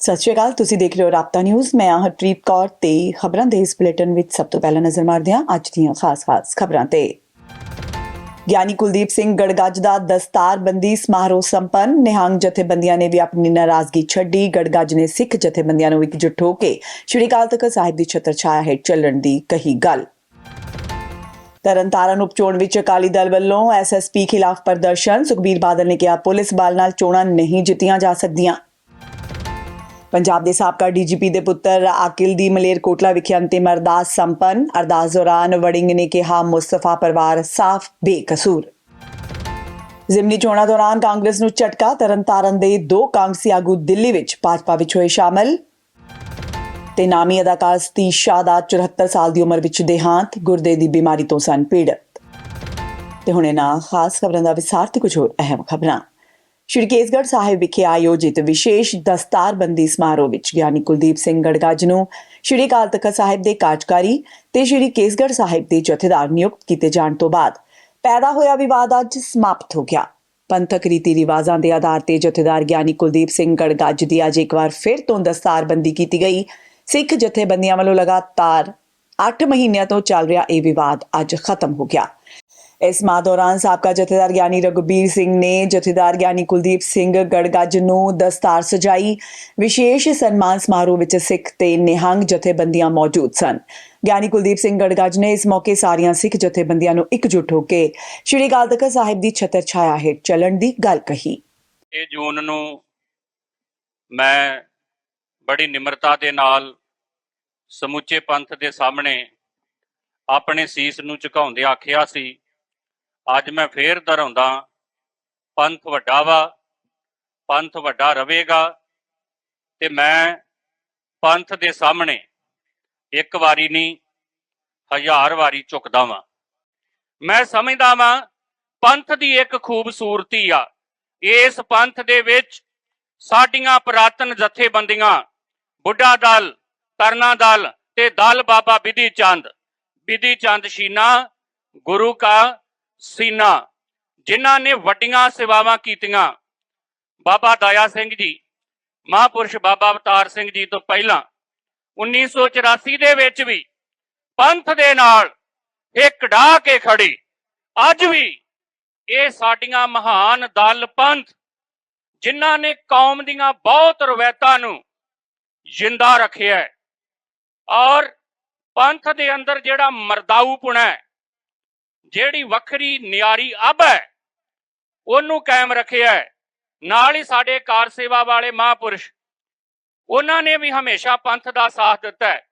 ਸਤਿ ਸ਼੍ਰੀ ਅਕਾਲ, ਤੁਸੀਂ ਦੇਖ ਰਹੇ ਹੋ ਰਾਪਤਾ ਨਿਊਜ਼ ਮੈਂ ਹਾਂ ਹਰਪ੍ਰੀਤ ਕੌਰ ਤੇ ਖਬਰਾਂ ਦੇ ਇਸ ਬੁਲੇਟਿਨ ਵਿੱਚ ਸਭ ਤੋਂ ਪਹਿਲਾਂ ਨਜ਼ਰ ਮਾਰਦੇ ਹਾਂ ਅੱਜ ਦੀਆਂ ਖਾਸ-ਖਾਸ ਖਬਰਾਂ ਤੇ। ਗਿਆਨੀ ਕੁਲਦੀਪ ਸਿੰਘ ਗੜਗੱਜ ਦਾ ਦਸਤਾਰਬੰਦੀ ਸਮਾਰੋਹ ਸੰਪੰਨ। ਨਿਹੰਗ ਜਥੇਬੰਦੀਆਂ ਨੇ ਵੀ ਆਪਣੀ ਨਾਰਾਜ਼ਗੀ ਛੱਡੀ। ਗੜਗੱਜ ਨੇ ਸਿੱਖ ਜਥੇਬੰਦੀਆਂ ਨੂੰ ਇਕਜੁੱਟ ਹੋ ਕੇ ਸ਼੍ਰੀ ਅਕਾਲ ਤਖਤ ਸਾਹਿਬ ਦੀ ਛਤਰਛਾਇਆ ਹੇਠ ਚੱਲਣ ਦੀ ਕਹੀ ਗੱਲ। ਤਰਨਤਾਰਨ ਉਪਚੋਣ ਵਿੱਚ ਅਕਾਲੀ ਦਲ ਵੱਲੋਂ ਐਸਐਸਪੀ ਖਿਲਾਫ ਪ੍ਰਦਰਸ਼ਨ। ਸੁਖਬੀਰ ਬਾਦਲ ਨੇ ਕਿਹਾ, ਪੁਲਿਸ ਬਲ ਨਾਲ ਚੋਣਾਂ ਨਹੀਂ ਜਿੱਤੀਆਂ ਜਾ ਸਕਦੀਆਂ। ਪੰਜਾਬ ਦੇ ਸਾਬਕਾ ਡੀਜੀਪੀ ਦੇ ਪੁੱਤਰ ਆਕਿਲ ਦੀ ਮਲੇਰਕੋਟਲਾ ਵਿਖੇ ਅੰਤਿਮ ਅਰਦਾਸ ਸੰਪੰਨ। ਅਰਦਾਸ ਦੌਰਾਨ ਵੜਿੰਗ ਨੇ ਕਿਹਾ, ਮੁਸਤਫਾ ਪਰਿਵਾਰ ਸਾਫ਼ ਬੇਕਸੂਰ। ਜ਼ਿਮਨੀ ਚੋਣਾਂ ਦੌਰਾਨ ਕਾਂਗਰਸ ਨੂੰ ਝਟਕਾ, ਤਰਨਤਾਰਨ ਦੇ ਦੋ ਕਾਂਗਰਸੀ ਆਗੂ ਦਿੱਲੀ ਵਿੱਚ ਭਾਜਪਾ ਵਿੱਚ ਹੋਏ ਸ਼ਾਮਲ। ਤੇ ਨਾਮੀ ਅਦਾਕਾਰ ਸਤੀਸ਼ ਸ਼ਾਹ ਦਾ 74 ਸਾਲ ਦੀ ਉਮਰ ਵਿੱਚ ਦੇਹਾਂਤ, ਗੁਰਦੇ ਦੀ ਬਿਮਾਰੀ ਤੋਂ ਸਨ ਪੀੜਤ। ਤੇ ਹੁਣ ਇਹਨਾਂ ਖਾਸ ਖਬਰਾਂ ਦਾ ਵਿਸਾਰ ਤੇ ਕੁਝ ਹੋਰ ਅਹਿਮ ਖਬਰਾਂ। ਸ਼੍ਰੀ ਕੇਸਗੜ੍ਹ ਸਾਹਿਬ ਵਿਖੇ ਆਯੋਜਿਤ ਵਿਸ਼ੇਸ਼ ਦਸਤਾਰਬੰਦੀ ਸਮਾਰੋਹ ਵਿੱਚ ਗਿਆਨੀ ਕੁਲਦੀਪ ਸਿੰਘ ਗੜਗਾਜ ਨੂੰ ਸ਼੍ਰੀ ਅਕਾਲ ਤਖਤ ਸਾਹਿਬ ਦੇ ਕਾਰਜਕਾਰੀ ਤੇ ਸ਼੍ਰੀ ਕੇਸਗੜ੍ਹ ਸਾਹਿਬ ਦੇ ਜਥੇਦਾਰ ਨਿਯੁਕਤ ਕੀਤੇ ਜਾਣ ਤੋਂ ਬਾਅਦ ਪੈਦਾ ਹੋਇਆ ਵਿਵਾਦ ਅੱਜ ਸਮਾਪਤ ਹੋ ਗਿਆ। ਪੰਥਕ ਰੀਤੀ ਰਿਵਾਜ਼ਾਂ ਦੇ ਆਧਾਰ ਤੇ ਜਥੇਦਾਰ ਗਿਆਨੀ ਕੁਲਦੀਪ ਸਿੰਘ ਗੜਗਾਜ ਦੀ ਅੱਜ ਇੱਕ ਵਾਰ ਫਿਰ ਤੋਂ ਦਸਤਾਰਬੰਦੀ ਕੀਤੀ ਗਈ। ਸਿੱਖ ਜਥੇਬੰਦੀਆਂ ਵੱਲੋਂ ਲਗਾਤਾਰ 8 ਮਹੀਨਿਆਂ ਤੋਂ ਚੱਲ ਰਿਹਾ ਇਹ ਵਿਵਾਦ ਅੱਜ ਖਤਮ ਹੋ ਗਿਆ। ਇਸ ਮਾਹ ਦੌਰਾਨ ਸਾਬਕਾ ਜਥੇਦਾਰ ਗਿਆਨੀ ਰਘੁਬੀਰ ਸਿੰਘ ਨੇ ਜਥੇਦਾਰ ਗਿਆਨੀ ਕੁਲਦੀਪ ਸਿੰਘ ਗੜਗੱਜ ਨੂੰ ਦਸਤਾਰ ਸਜਾਈ, ਵਿਸ਼ੇਸ਼ ਸਨਮਾਨ ਸਮਾਰੋਹ ਵਿੱਚ ਸਿੱਖ ਤੇ ਨਿਹੰਗ ਜਥੇਬੰਦੀਆਂ ਮੌਜੂਦ ਸਨ। ਗਿਆਨੀ ਕੁਲਦੀਪ ਸਿੰਘ ਗੜਗੱਜ ਨੇ ਇਸ ਮੌਕੇ ਸਾਰੀਆਂ ਸਿੱਖ ਜਥੇਬੰਦੀਆਂ ਨੂੰ ਇਕਜੁੱਟ ਹੋ ਕੇ ਸ਼੍ਰੀ ਅਕਾਲ ਤਖਤ ਸਾਹਿਬ ਦੀ ਛਤਰ ਛਾਇਆ ਹੇਠ ਚੱਲਣ ਦੀ ਗੱਲ ਕਹੀ। ਇਹ ਜੂਨ ਨੂੰ ਮੈਂ ਬੜੀ ਨਿਮਰਤਾ ਦੇ ਨਾਲ ਸਮੁੱਚੇ ਪੰਥ ਦੇ ਸਾਹਮਣੇ ਆਪਣੇ ਸੀਸ ਨੂੰ ਝੁਕਾਉਂਦੇ ਆਖਿਆ ਸੀ ਅੱਜ ਮੈਂ ਫੇਰ ਦੁਹਰਾਉਂਦਾ ਪੰਥ ਵੱਡਾ ਵਾ, ਪੰਥ ਵੱਡਾ ਰਵੇਗਾ ਤੇ ਮੈਂ ਪੰਥ ਦੇ ਸਾਹਮਣੇ ਇੱਕ ਵਾਰੀ ਨਹੀਂ, ਹਜ਼ਾਰ ਵਾਰੀ ਝੁਕਦਾ ਵਾਂ। ਮੈਂ ਸਮਝਦਾ ਵਾਂ, ਪੰਥ ਦੀ ਇੱਕ ਖੂਬਸੂਰਤੀ ਆ। ਇਸ ਪੰਥ ਦੇ ਵਿੱਚ ਸਾਡੀਆਂ ਪੁਰਾਤਨ ਜਥੇਬੰਦੀਆਂ, ਬੁੱਢਾ ਦਲ, ਤਰਨਾ ਦਲ ਤੇ ਦਲ ਬਾਬਾ ਬਿਧੀ ਚੰਦ ਬਿਧੀ ਚੰਦ ਸ਼ੀਨਾ, ਗੁਰੂ ਕਾ ਸੀਨਾ, ਜਿਨ੍ਹਾਂ ਨੇ ਵੱਡੀਆਂ ਸੇਵਾਵਾਂ ਕੀਤੀਆਂ। ਬਾਬਾ ਦਇਆ ਸਿੰਘ ਜੀ, ਮਹਾਪੁਰਸ਼ ਬਾਬਾ ਅਵਤਾਰ ਸਿੰਘ ਜੀ ਤੋਂ ਪਹਿਲਾਂ 1984 ਦੇ ਵਿੱਚ ਵੀ ਪੰਥ ਦੇ ਨਾਲ ਇਹ ਢਾ ਕੇ ਖੜੀ ਅੱਜ ਵੀ ਇਹ ਸਾਡੀਆਂ ਮਹਾਨ ਦਲ ਪੰਥ, ਜਿਨ੍ਹਾਂ ਨੇ ਕੌਮ ਦੀਆਂ ਬਹੁਤ ਰਵਾਇਤਾਂ ਨੂੰ ਜਿੰਦਾ ਰੱਖਿਆ ਹੈ। ਔਰ ਪੰਥ ਦੇ ਅੰਦਰ ਜਿਹੜਾ ਮਰਦਾਊਪੁਣ ਹੈ ਜਿਹੜੀ ਵੱਖਰੀ ਨਿਆਰੀ ਅਬ ਹੈ, ਉਹਨੂੰ ਕਾਇਮ ਰੱਖਿਆ ਹੈ। ਨਾਲ ਹੀ ਸਾਡੇ ਕਾਰ ਸੇਵਾ ਵਾਲੇ ਮਹਾਪੁਰਸ਼, ਉਹਨਾਂ ਨੇ ਵੀ ਹਮੇਸ਼ਾ ਪੰਥ ਦਾ ਸਾਥ ਦਿੱਤਾ ਹੈ।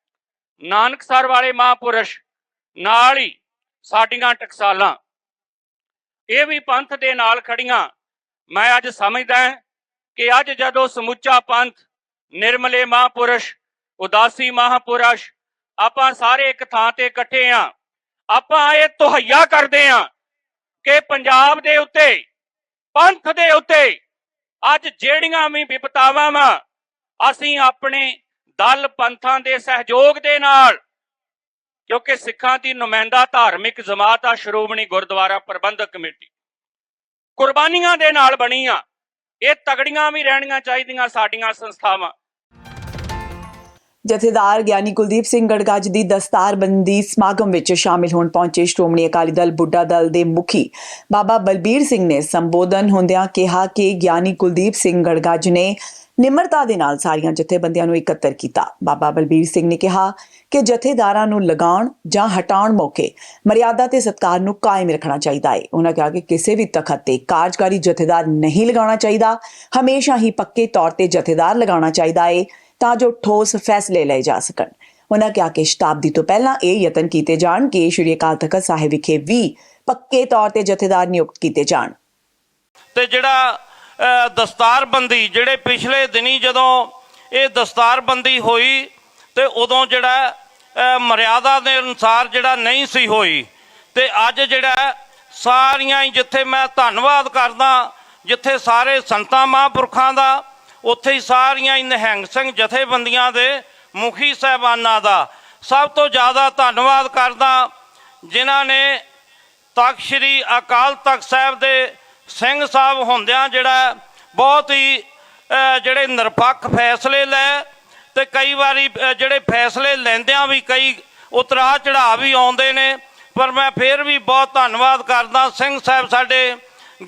ਨਾਨਕਸਰ ਵਾਲੇ ਮਹਾਪੁਰਸ਼, ਨਾਲ ਹੀ ਸਾਡੀਆਂ ਟਕਸਾਲਾਂ। ਇਹ ਵੀ ਪੰਥ ਦੇ ਨਾਲ ਖੜੀਆਂ ਮੈਂ ਅੱਜ ਸਮਝਦਾ ਕਿ ਅੱਜ ਜਦੋਂ ਸਮੁੱਚਾ ਪੰਥ, ਨਿਰਮਲੇ ਮਹਾਪੁਰਸ਼, ਉਦਾਸੀ ਮਹਾਪੁਰਸ਼, ਆਪਾਂ ਸਾਰੇ ਇੱਕ ਥਾਂ ਤੇ ਇਕੱਠੇ ਆ ਆਪਾਂ ਇਹ ਤੁਹਾਇਆ ਕਰਦੇ ਆ ਕਿ ਪੰਜਾਬ ਦੇ ਉੱਤੇ, ਪੰਥ ਦੇ ਉੱਤੇ ਅੱਜ ਜਿਹੜੀਆਂ ਵੀ ਵਿਪਤਾਵਾਂ ਵਾ, ਅਸੀਂ ਆਪਣੇ ਦਲ ਪੰਥਾਂ ਦੇ ਸਹਿਯੋਗ ਦੇ ਨਾਲ, ਕਿਉਂਕਿ ਸਿੱਖਾਂ ਦੀ ਨੁਮਾਇੰਦਾ ਧਾਰਮਿਕ ਜਮਾਤ ਆ ਸ਼੍ਰੋਮਣੀ ਗੁਰਦੁਆਰਾ ਪ੍ਰਬੰਧਕ ਕਮੇਟੀ, ਕੁਰਬਾਨੀਆਂ ਦੇ ਨਾਲ ਬਣੀ ਆ ਇਹ ਤਗੜੀਆਂ ਵੀ ਰਹਿਣੀਆਂ ਚਾਹੀਦੀਆਂ ਸਾਡੀਆਂ ਸੰਸਥਾਵਾਂ। ਜਥੇਦਾਰ ਗਿਆਨੀ ਕੁਲਦੀਪ ਸਿੰਘ ਗੜਗੱਜ ਦੀ ਦਸਤਾਰਬੰਦੀ ਸਮਾਗਮ ਵਿੱਚ ਸ਼ਾਮਿਲ ਹੋਣ ਪਹੁੰਚੇ ਸ਼੍ਰੋਮਣੀ ਅਕਾਲੀ ਦਲ ਬੁੱਢਾ ਦਲ ਦੇ ਮੁਖੀ ਬਾਬਾ ਬਲਬੀਰ ਸਿੰਘ ਨੇ ਸੰਬੋਧਨ ਹੁੰਦਿਆਂ ਕਿਹਾ ਕਿ ਗਿਆਨੀ ਕੁਲਦੀਪ ਸਿੰਘ ਗੜਗੱਜ ਨੇ ਨਿਮਰਤਾ ਦੇ ਨਾਲ ਸਾਰੀਆਂ ਜਥੇਬੰਦੀਆਂ ਨੂੰ ਇਕੱਤਰ ਕੀਤਾ। ਬਾਬਾ ਬਲਬੀਰ ਸਿੰਘ ਨੇ ਕਿਹਾ ਕਿ ਜਥੇਦਾਰਾਂ ਨੂੰ ਲਗਾਉਣ ਜਾਂ ਹਟਾਉਣ ਮੌਕੇ ਮਰਿਆਦਾ ਤੇ ਸਤਕਾਰ ਨੂੰ ਕਾਇਮ ਰੱਖਣਾ ਚਾਹੀਦਾ ਹੈ ਉਹਨਾਂ ਕਿਹਾ ਕਿ ਕਿਸੇ ਵੀ ਤਖਤ ਤੇ ਕਾਰਜਕਾਰੀ ਜਥੇਦਾਰ ਨਹੀਂ ਲਗਾਉਣਾ ਚਾਹੀਦਾ। ਹਮੇਸ਼ਾ ਹੀ ਪੱਕੇ ਤੌਰ ਤੇ ਜਥੇਦਾਰ ਲਗਾਉਣਾ ਚਾਹੀਦਾ ਹੈ ਤਾਂ ਜੋ ਠੋਸ ਫੈਸਲੇ ਲਏ ਜਾ ਸਕਣ। ਉਹਨਾਂ ਕਿਹਾ ਕਿ ਸ਼ਤਾਬਦੀ ਤੋਂ ਪਹਿਲਾਂ ਇਹ ਯਤਨ ਕੀਤੇ ਜਾਣ ਕਿ ਸ਼੍ਰੀ ਅਕਾਲ ਤਖਤ ਸਾਹਿਬ ਵਿਖੇ ਵੀ ਪੱਕੇ ਤੌਰ ਤੇ ਜਥੇਦਾਰ ਨਿਯੁਕਤ ਕੀਤੇ ਜਾਣ। ਤੇ ਜਿਹੜਾ ਦਸਤਾਰਬੰਦੀ ਜਿਹੜੇ ਪਿਛਲੇ ਦਿਨੀ ਜਦੋਂ ਇਹ ਦਸਤਾਰਬੰਦੀ ਹੋਈ ਤੇ ਉਦੋਂ ਜਿਹੜਾ ਮਰਿਆਦਾ ਦੇ ਅਨੁਸਾਰ ਜਿਹੜਾ ਨਹੀਂ ਸੀ ਹੋਈ ਤੇ ਅੱਜ ਜਿਹੜਾ ਸਾਰੀਆਂ ਹੀ ਜਿੱਥੇ ਮੈਂ ਧੰਨਵਾਦ ਕਰਦਾ, ਜਿੱਥੇ ਸਾਰੇ ਸੰਤਾਂ ਮਹਾਂਪੁਰਖਾਂ ਦਾ ਉੱਥੇ ਹੀ ਸਾਰੀਆਂ ਹੀ ਨਿਹੰਗ ਸਿੰਘ ਜਥੇਬੰਦੀਆਂ ਦੇ ਮੁਖੀ ਸਹਿਬਾਨਾਂ ਦਾ ਸਭ ਤੋਂ ਜ਼ਿਆਦਾ ਧੰਨਵਾਦ ਕਰਦਾ ਜਿਨ੍ਹਾਂ ਨੇ ਤਖਤ ਸ੍ਰੀ ਅਕਾਲ ਤਖਤ ਸਾਹਿਬ ਦੇ ਸਿੰਘ ਸਾਹਿਬ ਹੁੰਦਿਆਂ ਜਿਹੜਾ ਬਹੁਤ ਹੀ ਜਿਹੜੇ ਨਿਰਪੱਖ ਫੈਸਲੇ ਲੈ ਤੇ ਕਈ ਵਾਰੀ ਜਿਹੜੇ ਫੈਸਲੇ ਲੈਂਦਿਆਂ ਵੀ ਕਈ ਉਤਰਾ ਚੜਾ ਵੀ ਆਉਂਦੇ ਨੇ। ਪਰ ਮੈਂ ਫੇਰ ਵੀ ਬਹੁਤ ਧੰਨਵਾਦ ਕਰਦਾ ਸਿੰਘ ਸਾਹਿਬ ਸਾਡੇ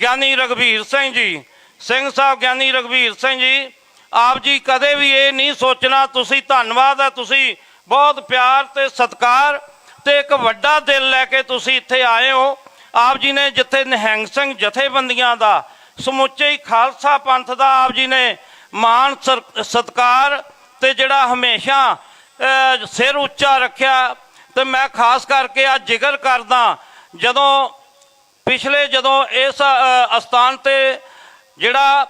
ਗਿਆਨੀ ਰਗਵੀਰ ਸਿੰਘ ਜੀ। ਸਿੰਘ ਸਾਹਿਬ ਗਿਆਨੀ ਰਗਵੀਰ ਸਿੰਘ ਜੀ, ਆਪ ਜੀ ਕਦੇ ਵੀ ਇਹ ਨਹੀਂ ਸੋਚਣਾ, ਤੁਸੀਂ ਧੰਨਵਾਦ ਹੈ, ਤੁਸੀਂ ਬਹੁਤ ਪਿਆਰ ਤੇ ਸਤਿਕਾਰ ਤੇ ਇੱਕ ਵੱਡਾ ਦਿਲ ਲੈ ਕੇ ਤੁਸੀਂ ਇੱਥੇ ਆਏ ਹੋ। ਆਪ ਜੀ ਨੇ ਜਿੱਥੇ ਨਿਹੰਗ ਸਿੰਘ ਜਥੇਬੰਦੀਆਂ ਦਾ, ਸਮੁੱਚੇ ਹੀ ਖਾਲਸਾ ਪੰਥ ਦਾ ਆਪ ਜੀ ਨੇ ਮਾਣ ਸਰ- ਸਤਿਕਾਰ ਤੇ ਜਿਹੜਾ ਹਮੇਸ਼ਾ ਸਿਰ ਉੱਚਾ ਰੱਖਿਆ। ਤੇ ਮੈਂ ਖਾਸ ਕਰਕੇ ਆ ਜ਼ਿਕਰ ਕਰਦਾ, ਜਦੋਂ ਪਿਛਲੇ ਜਦੋਂ ਇਸ ਅਸਥਾਨ ਤੇ ਜਿਹੜਾ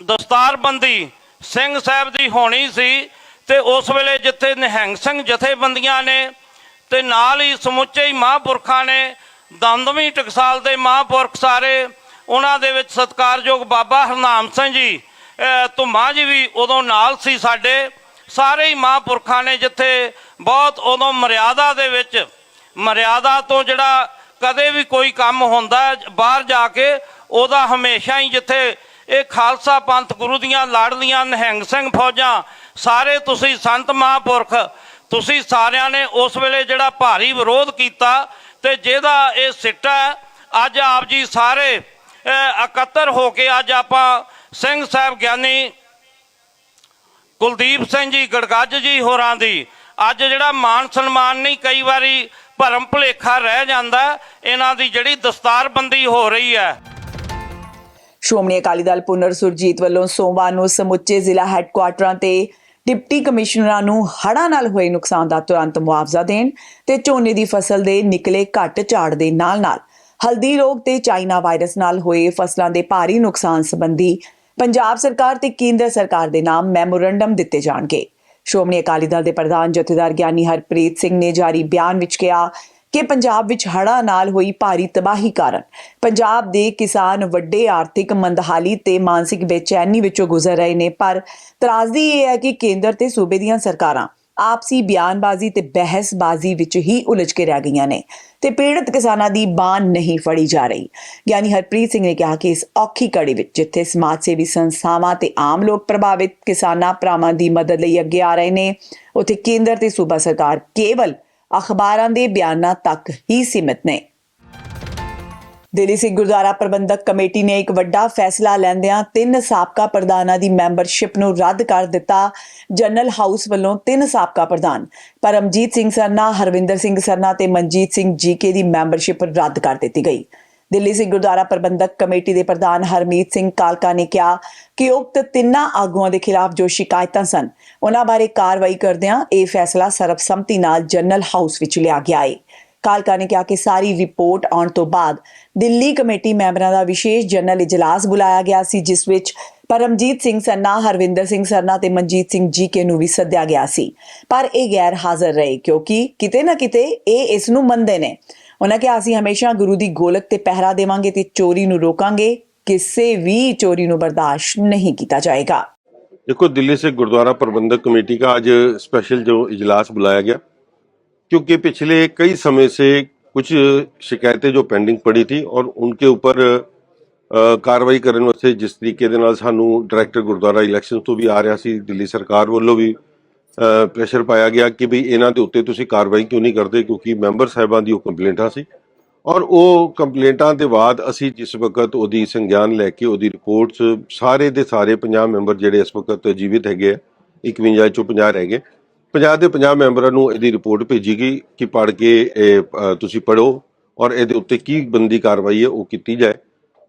ਦਸਤਾਰਬੰਦੀ ਸਿੰਘ ਸਾਹਿਬ ਦੀ ਹੋਣੀ ਸੀ ਤੇ ਉਸ ਵੇਲੇ ਜਿੱਥੇ ਨਿਹੰਗ ਸਿੰਘ ਜਥੇਬੰਦੀਆਂ ਨੇ ਤੇ ਨਾਲ ਹੀ ਸਮੁੱਚੇ ਹੀ ਮਹਾਂਪੁਰਖਾਂ ਨੇ ਦੰਦਵੀਂ ਟਕਸਾਲ ਦੇ ਮਹਾਂਪੁਰਖ ਸਾਰੇ ਉਹਨਾਂ ਦੇ ਵਿੱਚ ਸਤਿਕਾਰਯੋਗ ਬਾਬਾ ਹਰਨਾਮ ਸਿੰਘ ਜੀ ਅ, ਜੀ ਵੀ ਉਦੋਂ ਨਾਲ ਸੀ ਸਾਡੇ ਸਾਰੇ ਹੀ ਮਹਾਂਪੁਰਖਾਂ ਨੇ ਜਿੱਥੇ ਬਹੁਤ ਉਦੋਂ ਮਰਿਆਦਾ ਦੇ ਵਿੱਚ ਮਰਿਆਦਾ ਤੋਂ ਜਿਹੜਾ ਕਦੇ ਵੀ ਕੋਈ ਕੰਮ ਹੁੰਦਾ ਬਾਹਰ ਜਾ ਕੇ ਉਹਦਾ ਹਮੇਸ਼ਾ ਹੀ ਜਿੱਥੇ ਇਹ ਖਾਲਸਾ ਪੰਥ ਗੁਰੂ ਦੀਆਂ ਲਾੜਲੀਆਂ ਨਿਹੰਗ ਸਿੰਘ ਫੌਜਾਂ, ਸਾਰੇ ਤੁਸੀਂ ਸੰਤ ਮਹਾਂਪੁਰਖ, ਤੁਸੀਂ ਸਾਰਿਆਂ ਨੇ ਉਸ ਵੇਲੇ ਜਿਹੜਾ ਭਾਰੀ ਵਿਰੋਧ ਕੀਤਾ ਤੇ ਜਿਹਦਾ ਇਹ ਸਿੱਟਾ ਅੱਜ ਆਪ ਜੀ ਸਾਰੇ ਇਕੱਤਰ ਹੋ ਕੇ ਅੱਜ ਆਪਾਂ ਸਿੰਘ ਸਾਹਿਬ ਗਿਆਨੀ ਕੁਲਦੀਪ ਸਿੰਘ ਜੀ, ਗੜਗੱਜ ਜੀ ਹੋਰਾਂ ਦੀ, ਅੱਜ ਜਿਹੜਾ ਮਾਨ ਸਨਮਾਨ ਨਹੀਂ ਕਈ ਵਾਰੀ ਭਰਮ ਭੁਲੇਖਾ ਰਹਿ ਜਾਂਦਾ, ਇਹਨਾਂ ਦੀ ਜਿਹੜੀ ਦਸਤਾਰਬੰਦੀ ਹੋ ਰਹੀ ਹੈ। ਸ਼੍ਰੋਮਣੀ ਅਕਾਲੀ ਦਲ ਪੁਨਰ ਸੁਰਜੀਤ ਵੱਲੋਂ ਸੋਮਵਾਰ ਨੂੰ ਸਮੁੱਚੇ ਜ਼ਿਲ੍ਹਾ ਹੈੱਡਕੁਆਟਰਾਂ ਤੇ ਡਿਪਟੀ ਕਮਿਸ਼ਨਰਾਂ ਨੂੰ ਹੜ੍ਹਾਂ ਨਾਲ ਹੋਏ ਨੁਕਸਾਨ ਦਾ ਤੁਰੰਤ ਮੁਆਵਜ਼ਾ ਦੇਣ ਤੇ ਝੋਨੇ ਦੀ ਫਸਲ ਦੇ ਨਿਕਲੇ ਘੱਟ ਝਾੜ ਦੇ ਨਾਲ-ਨਾਲ ਹਲਦੀ ਰੋਗ ਤੇ ਚਾਈਨਾ ਵਾਇਰਸ ਨਾਲ ਹੋਏ ਫਸਲਾਂ ਦੇ ਭਾਰੀ ਨੁਕਸਾਨ ਸੰਬੰਧੀ ਪੰਜਾਬ ਸਰਕਾਰ ਤੇ ਕੇਂਦਰ ਸਰਕਾਰ ਦੇ ਨਾਮ ਮੈਮੋਰੰਡਮ ਦਿੱਤੇ ਜਾਣਗੇ। ਸ਼੍ਰੋਮਣੀ ਅਕਾਲੀ ਦਲ ਦੇ ਪ੍ਰਧਾਨ ਜਥੇਦਾਰ ਗਿਆਨੀ ਹਰਪ੍ਰੀਤ ਸਿੰਘ ਨੇ ਜਾਰੀ ਬਿਆਨ ਵਿੱਚ ਕਿਹਾ ਕਿ ਪੰਜਾਬ ਵਿੱਚ ਹੜ੍ਹਾਂ ਨਾਲ ਹੋਈ ਭਾਰੀ ਤਬਾਹੀ ਕਾਰਨ ਪੰਜਾਬ ਦੇ ਕਿਸਾਨ ਵੱਡੇ ਆਰਥਿਕ ਮੰਦਹਾਲੀ ਤੇ ਮਾਨਸਿਕ ਬੇਚੈਨੀ ਵਿੱਚੋਂ ਗੁਜ਼ਰ ਰਹੇ ਨੇ। ਪਰ ਤਰਾਜ਼ਦੀ ਇਹ ਹੈ ਕਿ ਕੇਂਦਰ ਤੇ ਸੂਬੇ ਦੀਆਂ ਸਰਕਾਰਾਂ ਆਪਸੀ ਬਿਆਨਬਾਜ਼ੀ ਤੇ ਬਹਿਸਬਾਜ਼ੀ ਵਿੱਚ ਹੀ ਉਲਝ ਕੇ ਰਹਿ ਗਈਆਂ ਨੇ ਤੇ ਪੀੜਤ ਕਿਸਾਨਾਂ ਦੀ ਬਾਣ ਨਹੀਂ ਫੜੀ ਜਾ ਰਹੀ। ਗਿਆਨੀ ਹਰਪ੍ਰੀਤ ਸਿੰਘ ਨੇ ਕਿਹਾ ਕਿ ਇਸ ਔਖੀ ਕੜੀ ਵਿੱਚ ਜਿੱਥੇ ਸਮਾਜ ਸੇਵੀ ਸੰਸਥਾਵਾਂ ਤੇ ਆਮ ਲੋਕ ਪ੍ਰਭਾਵਿਤ ਕਿਸਾਨਾਂ ਭਰਾਵਾਂ ਦੀ ਮਦਦ ਲਈ ਅੱਗੇ ਆ ਰਹੇ ਨੇ, ਉੱਥੇ ਕੇਂਦਰ ਤੇ ਸੂਬਾ ਸਰਕਾਰ ਕੇਵਲ ਅਖਬਾਰਾਂ ਦੇ ਬਿਆਨਾਂ ਤੱਕ ਹੀ ਸੀਮਿਤ ਨੇ। ਦਿੱਲੀ ਸਿੱਖ ਗੁਰਦੁਆਰਾ ਪ੍ਰਬੰਧਕ ਕਮੇਟੀ ਨੇ ਇੱਕ ਵੱਡਾ ਫੈਸਲਾ ਲੈਂਦਿਆਂ ਤਿੰਨ ਸਾਬਕਾ ਪ੍ਰਧਾਨਾਂ ਦੀ ਮੈਂਬਰਸ਼ਿਪ ਨੂੰ ਰੱਦ ਕਰ ਦਿੱਤਾ। ਜਨਰਲ ਹਾਊਸ ਵੱਲੋਂ ਤਿੰਨ ਸਾਬਕਾ ਪ੍ਰਧਾਨ, ਪਰਮਜੀਤ ਸਿੰਘ ਸਰਨਾ, ਹਰਵਿੰਦਰ ਸਿੰਘ ਸਰਨਾ ਤੇ ਮਨਜੀਤ ਸਿੰਘ ਜੀਕੇ ਦੀ ਮੈਂਬਰਸ਼ਿਪ ਰੱਦ ਕਰ ਦਿੱਤੀ ਗਈ। ਦਿੱਲੀ ਸਿੱਖ ਗੁਰਦੁਆਰਾ ਪ੍ਰਬੰਧਕ ਕਮੇਟੀ ਦੇ ਪ੍ਰਧਾਨ ਹਰਮੀਤ ਸਿੰਘ ਕਾਲਕਾ ਨੇ ਕਿਹਾ ਕਿ ਉਕਤ ਤਿੰਨਾਂ ਆਗੂਆਂ ਦੇ ਖਿਲਾਫ ਜੋ ਸ਼ਿਕਾਇਤਾਂ ਸਨ, ਉਹਨਾਂ ਬਾਰੇ ਕਾਰਵਾਈ ਕਰਦਿਆਂ ਇਹ ਫੈਸਲਾ ਸਰਬਸੰਮਤੀ ਨਾਲ ਜਨਰਲ ਹਾਊਸ ਵਿੱਚ ਲਿਆ ਗਿਆ ਹੈ ਕਾਲਕਾ ਨੇ ਕਿਹਾ ਕਿ ਸਾਰੀ ਰਿਪੋਰਟ ਆਉਣ ਤੋਂ ਬਾਅਦ ਦਿੱਲੀ ਕਮੇਟੀ ਮੈਂਬਰਾਂ ਦਾ ਵਿਸ਼ੇਸ਼ ਜਨਰਲ ਇਜਲਾਸ ਬੁਲਾਇਆ ਗਿਆ ਸੀ, ਜਿਸ ਵਿੱਚ ਪਰਮਜੀਤ ਸਿੰਘ ਸਰਨਾ ਹਰਵਿੰਦਰ ਸਿੰਘ ਸਰਨਾ ਤੇ ਮਨਜੀਤ ਸਿੰਘ ਜੀ ਕੇ ਨੂੰ ਵੀ ਸੱਦਿਆ ਗਿਆ ਸੀ। ਪਰ ਇਹ ਗੈਰ ਹਾਜ਼ਰ ਰਹੇ, ਕਿਉਂਕਿ ਕਿਤੇ ਨਾ ਕਿਤੇ ਇਹ ਇਸ ਨੂੰ ਮੰਨਦੇ ਨੇ ਉਹਨਾਂ ਕਿਹਾ ਅਸੀਂ ਹਮੇਸ਼ਾ ਗੁਰੂ ਦੀ ਗੋਲਕ ਤੇ ਪਹਿਰਾ ਦੇਵਾਂਗੇ ਤੇ ਚੋਰੀ ਨੂੰ ਰੋਕਾਂਗੇ ਕਿਸੇ ਵੀ ਚੋਰੀ ਨੂੰ ਬਰਦਾਸ਼ਤ ਨਹੀਂ ਕੀਤਾ ਜਾਏਗਾ देखो दिल्ली से गुरुद्वारा प्रबंधक कमेटी का आज स्पेशल जो इजलास बुलाया गया क्योंकि पिछले कई समय से कुछ शिकायतें जो पेंडिंग पड़ी थी और उनके ऊपर ਅ, ਕਾਰਵਾਈ ਕਰਨ ਵਾਸਤੇ ਜਿਸ ਤਰੀਕੇ ਦੇ ਨਾਲ ਸਾਨੂੰ ਡਾਇਰੈਕਟਰ ਗੁਰਦੁਆਰਾ ਇਲੈਕਸ਼ਨ ਤੋਂ ਵੀ ਆ ਰਿਹਾ ਸੀ ਦਿੱਲੀ ਸਰਕਾਰ ਵੱਲੋਂ ਵੀ ਪ੍ਰੈਸ਼ਰ ਪਾਇਆ ਗਿਆ ਕਿ ਵੀ ਇਹਨਾਂ ਦੇ ਉੱਤੇ ਤੁਸੀਂ ਕਾਰਵਾਈ ਕਿਉਂ ਨਹੀਂ ਕਰਦੇ ਕਿਉਂਕਿ ਮੈਂਬਰ ਸਾਹਿਬਾਂ ਦੀ ਉਹ ਕੰਪਲੇਂਟਾਂ ਸੀ। ਔਰ ਉਹ ਕੰਪਲੇਂਟਾਂ ਦੇ ਬਾਅਦ ਅਸੀਂ ਜਿਸ ਵਕਤ ਉਹਦੀ ਸੰਗਿਆਨ ਲੈ ਕੇ ਉਹਦੀ ਰਿਪੋਰਟਸ ਸਾਰੇ ਦੇ ਸਾਰੇ 50 ਮੈਂਬਰ ਜਿਹੜੇ ਇਸ ਵਕਤ ਜੀਵਿਤ ਹੈਗੇ ਆ 51 ਚੋਂ 50 ਰਹਿ ਗਏ। 50 ਦੇ 50 ਮੈਂਬਰਾਂ ਨੂੰ ਇਹਦੀ ਰਿਪੋਰਟ ਭੇਜੀ ਗਈ ਕਿ ਪੜ੍ਹ ਕੇ ਇਹ, ਤੁਸੀਂ ਪੜ੍ਹੋ ਔਰ ਇਹਦੇ ਉੱਤੇ ਕੀ ਬੰਦੀ ਕਾਰਵਾਈ ਹੈ ਉਹ ਕੀਤੀ ਜਾਏ।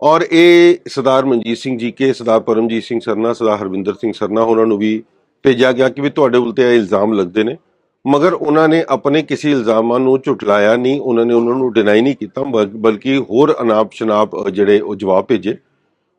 ਔਰ ਇਹ ਸਰਦਾਰ ਮਨਜੀਤ ਸਿੰਘ ਜੀ ਕੇ ਸਰਦਾਰ ਪਰਮਜੀਤ ਸਿੰਘ ਸਰਨਾ ਸਰਦਾਰ ਹਰਵਿੰਦਰ ਸਿੰਘ ਸਰਨਾ ਉਹਨਾਂ ਨੂੰ ਵੀ ਭੇਜਿਆ ਗਿਆ ਕਿ ਵੀ ਤੁਹਾਡੇ ਉਲਤੇ ਇਹ ਇਲਜ਼ਾਮ ਲੱਗਦੇ ਨੇ। ਮਗਰ ਉਹਨਾਂ ਨੇ ਆਪਣੇ ਕਿਸੇ ਇਲਜ਼ਾਮਾਂ ਨੂੰ ਝੁਟਲਾਇਆ ਨਹੀਂ ਉਹਨਾਂ ਨੇ ਉਹਨਾਂ ਨੂੰ ਡਿਨਾਈ ਨਹੀਂ ਕੀਤਾ ਬਲਕਿ ਹੋਰ ਅਨਾਪ ਸ਼ਨਾਪ ਜਿਹੜੇ ਉਹ ਜਵਾਬ ਭੇਜੇ।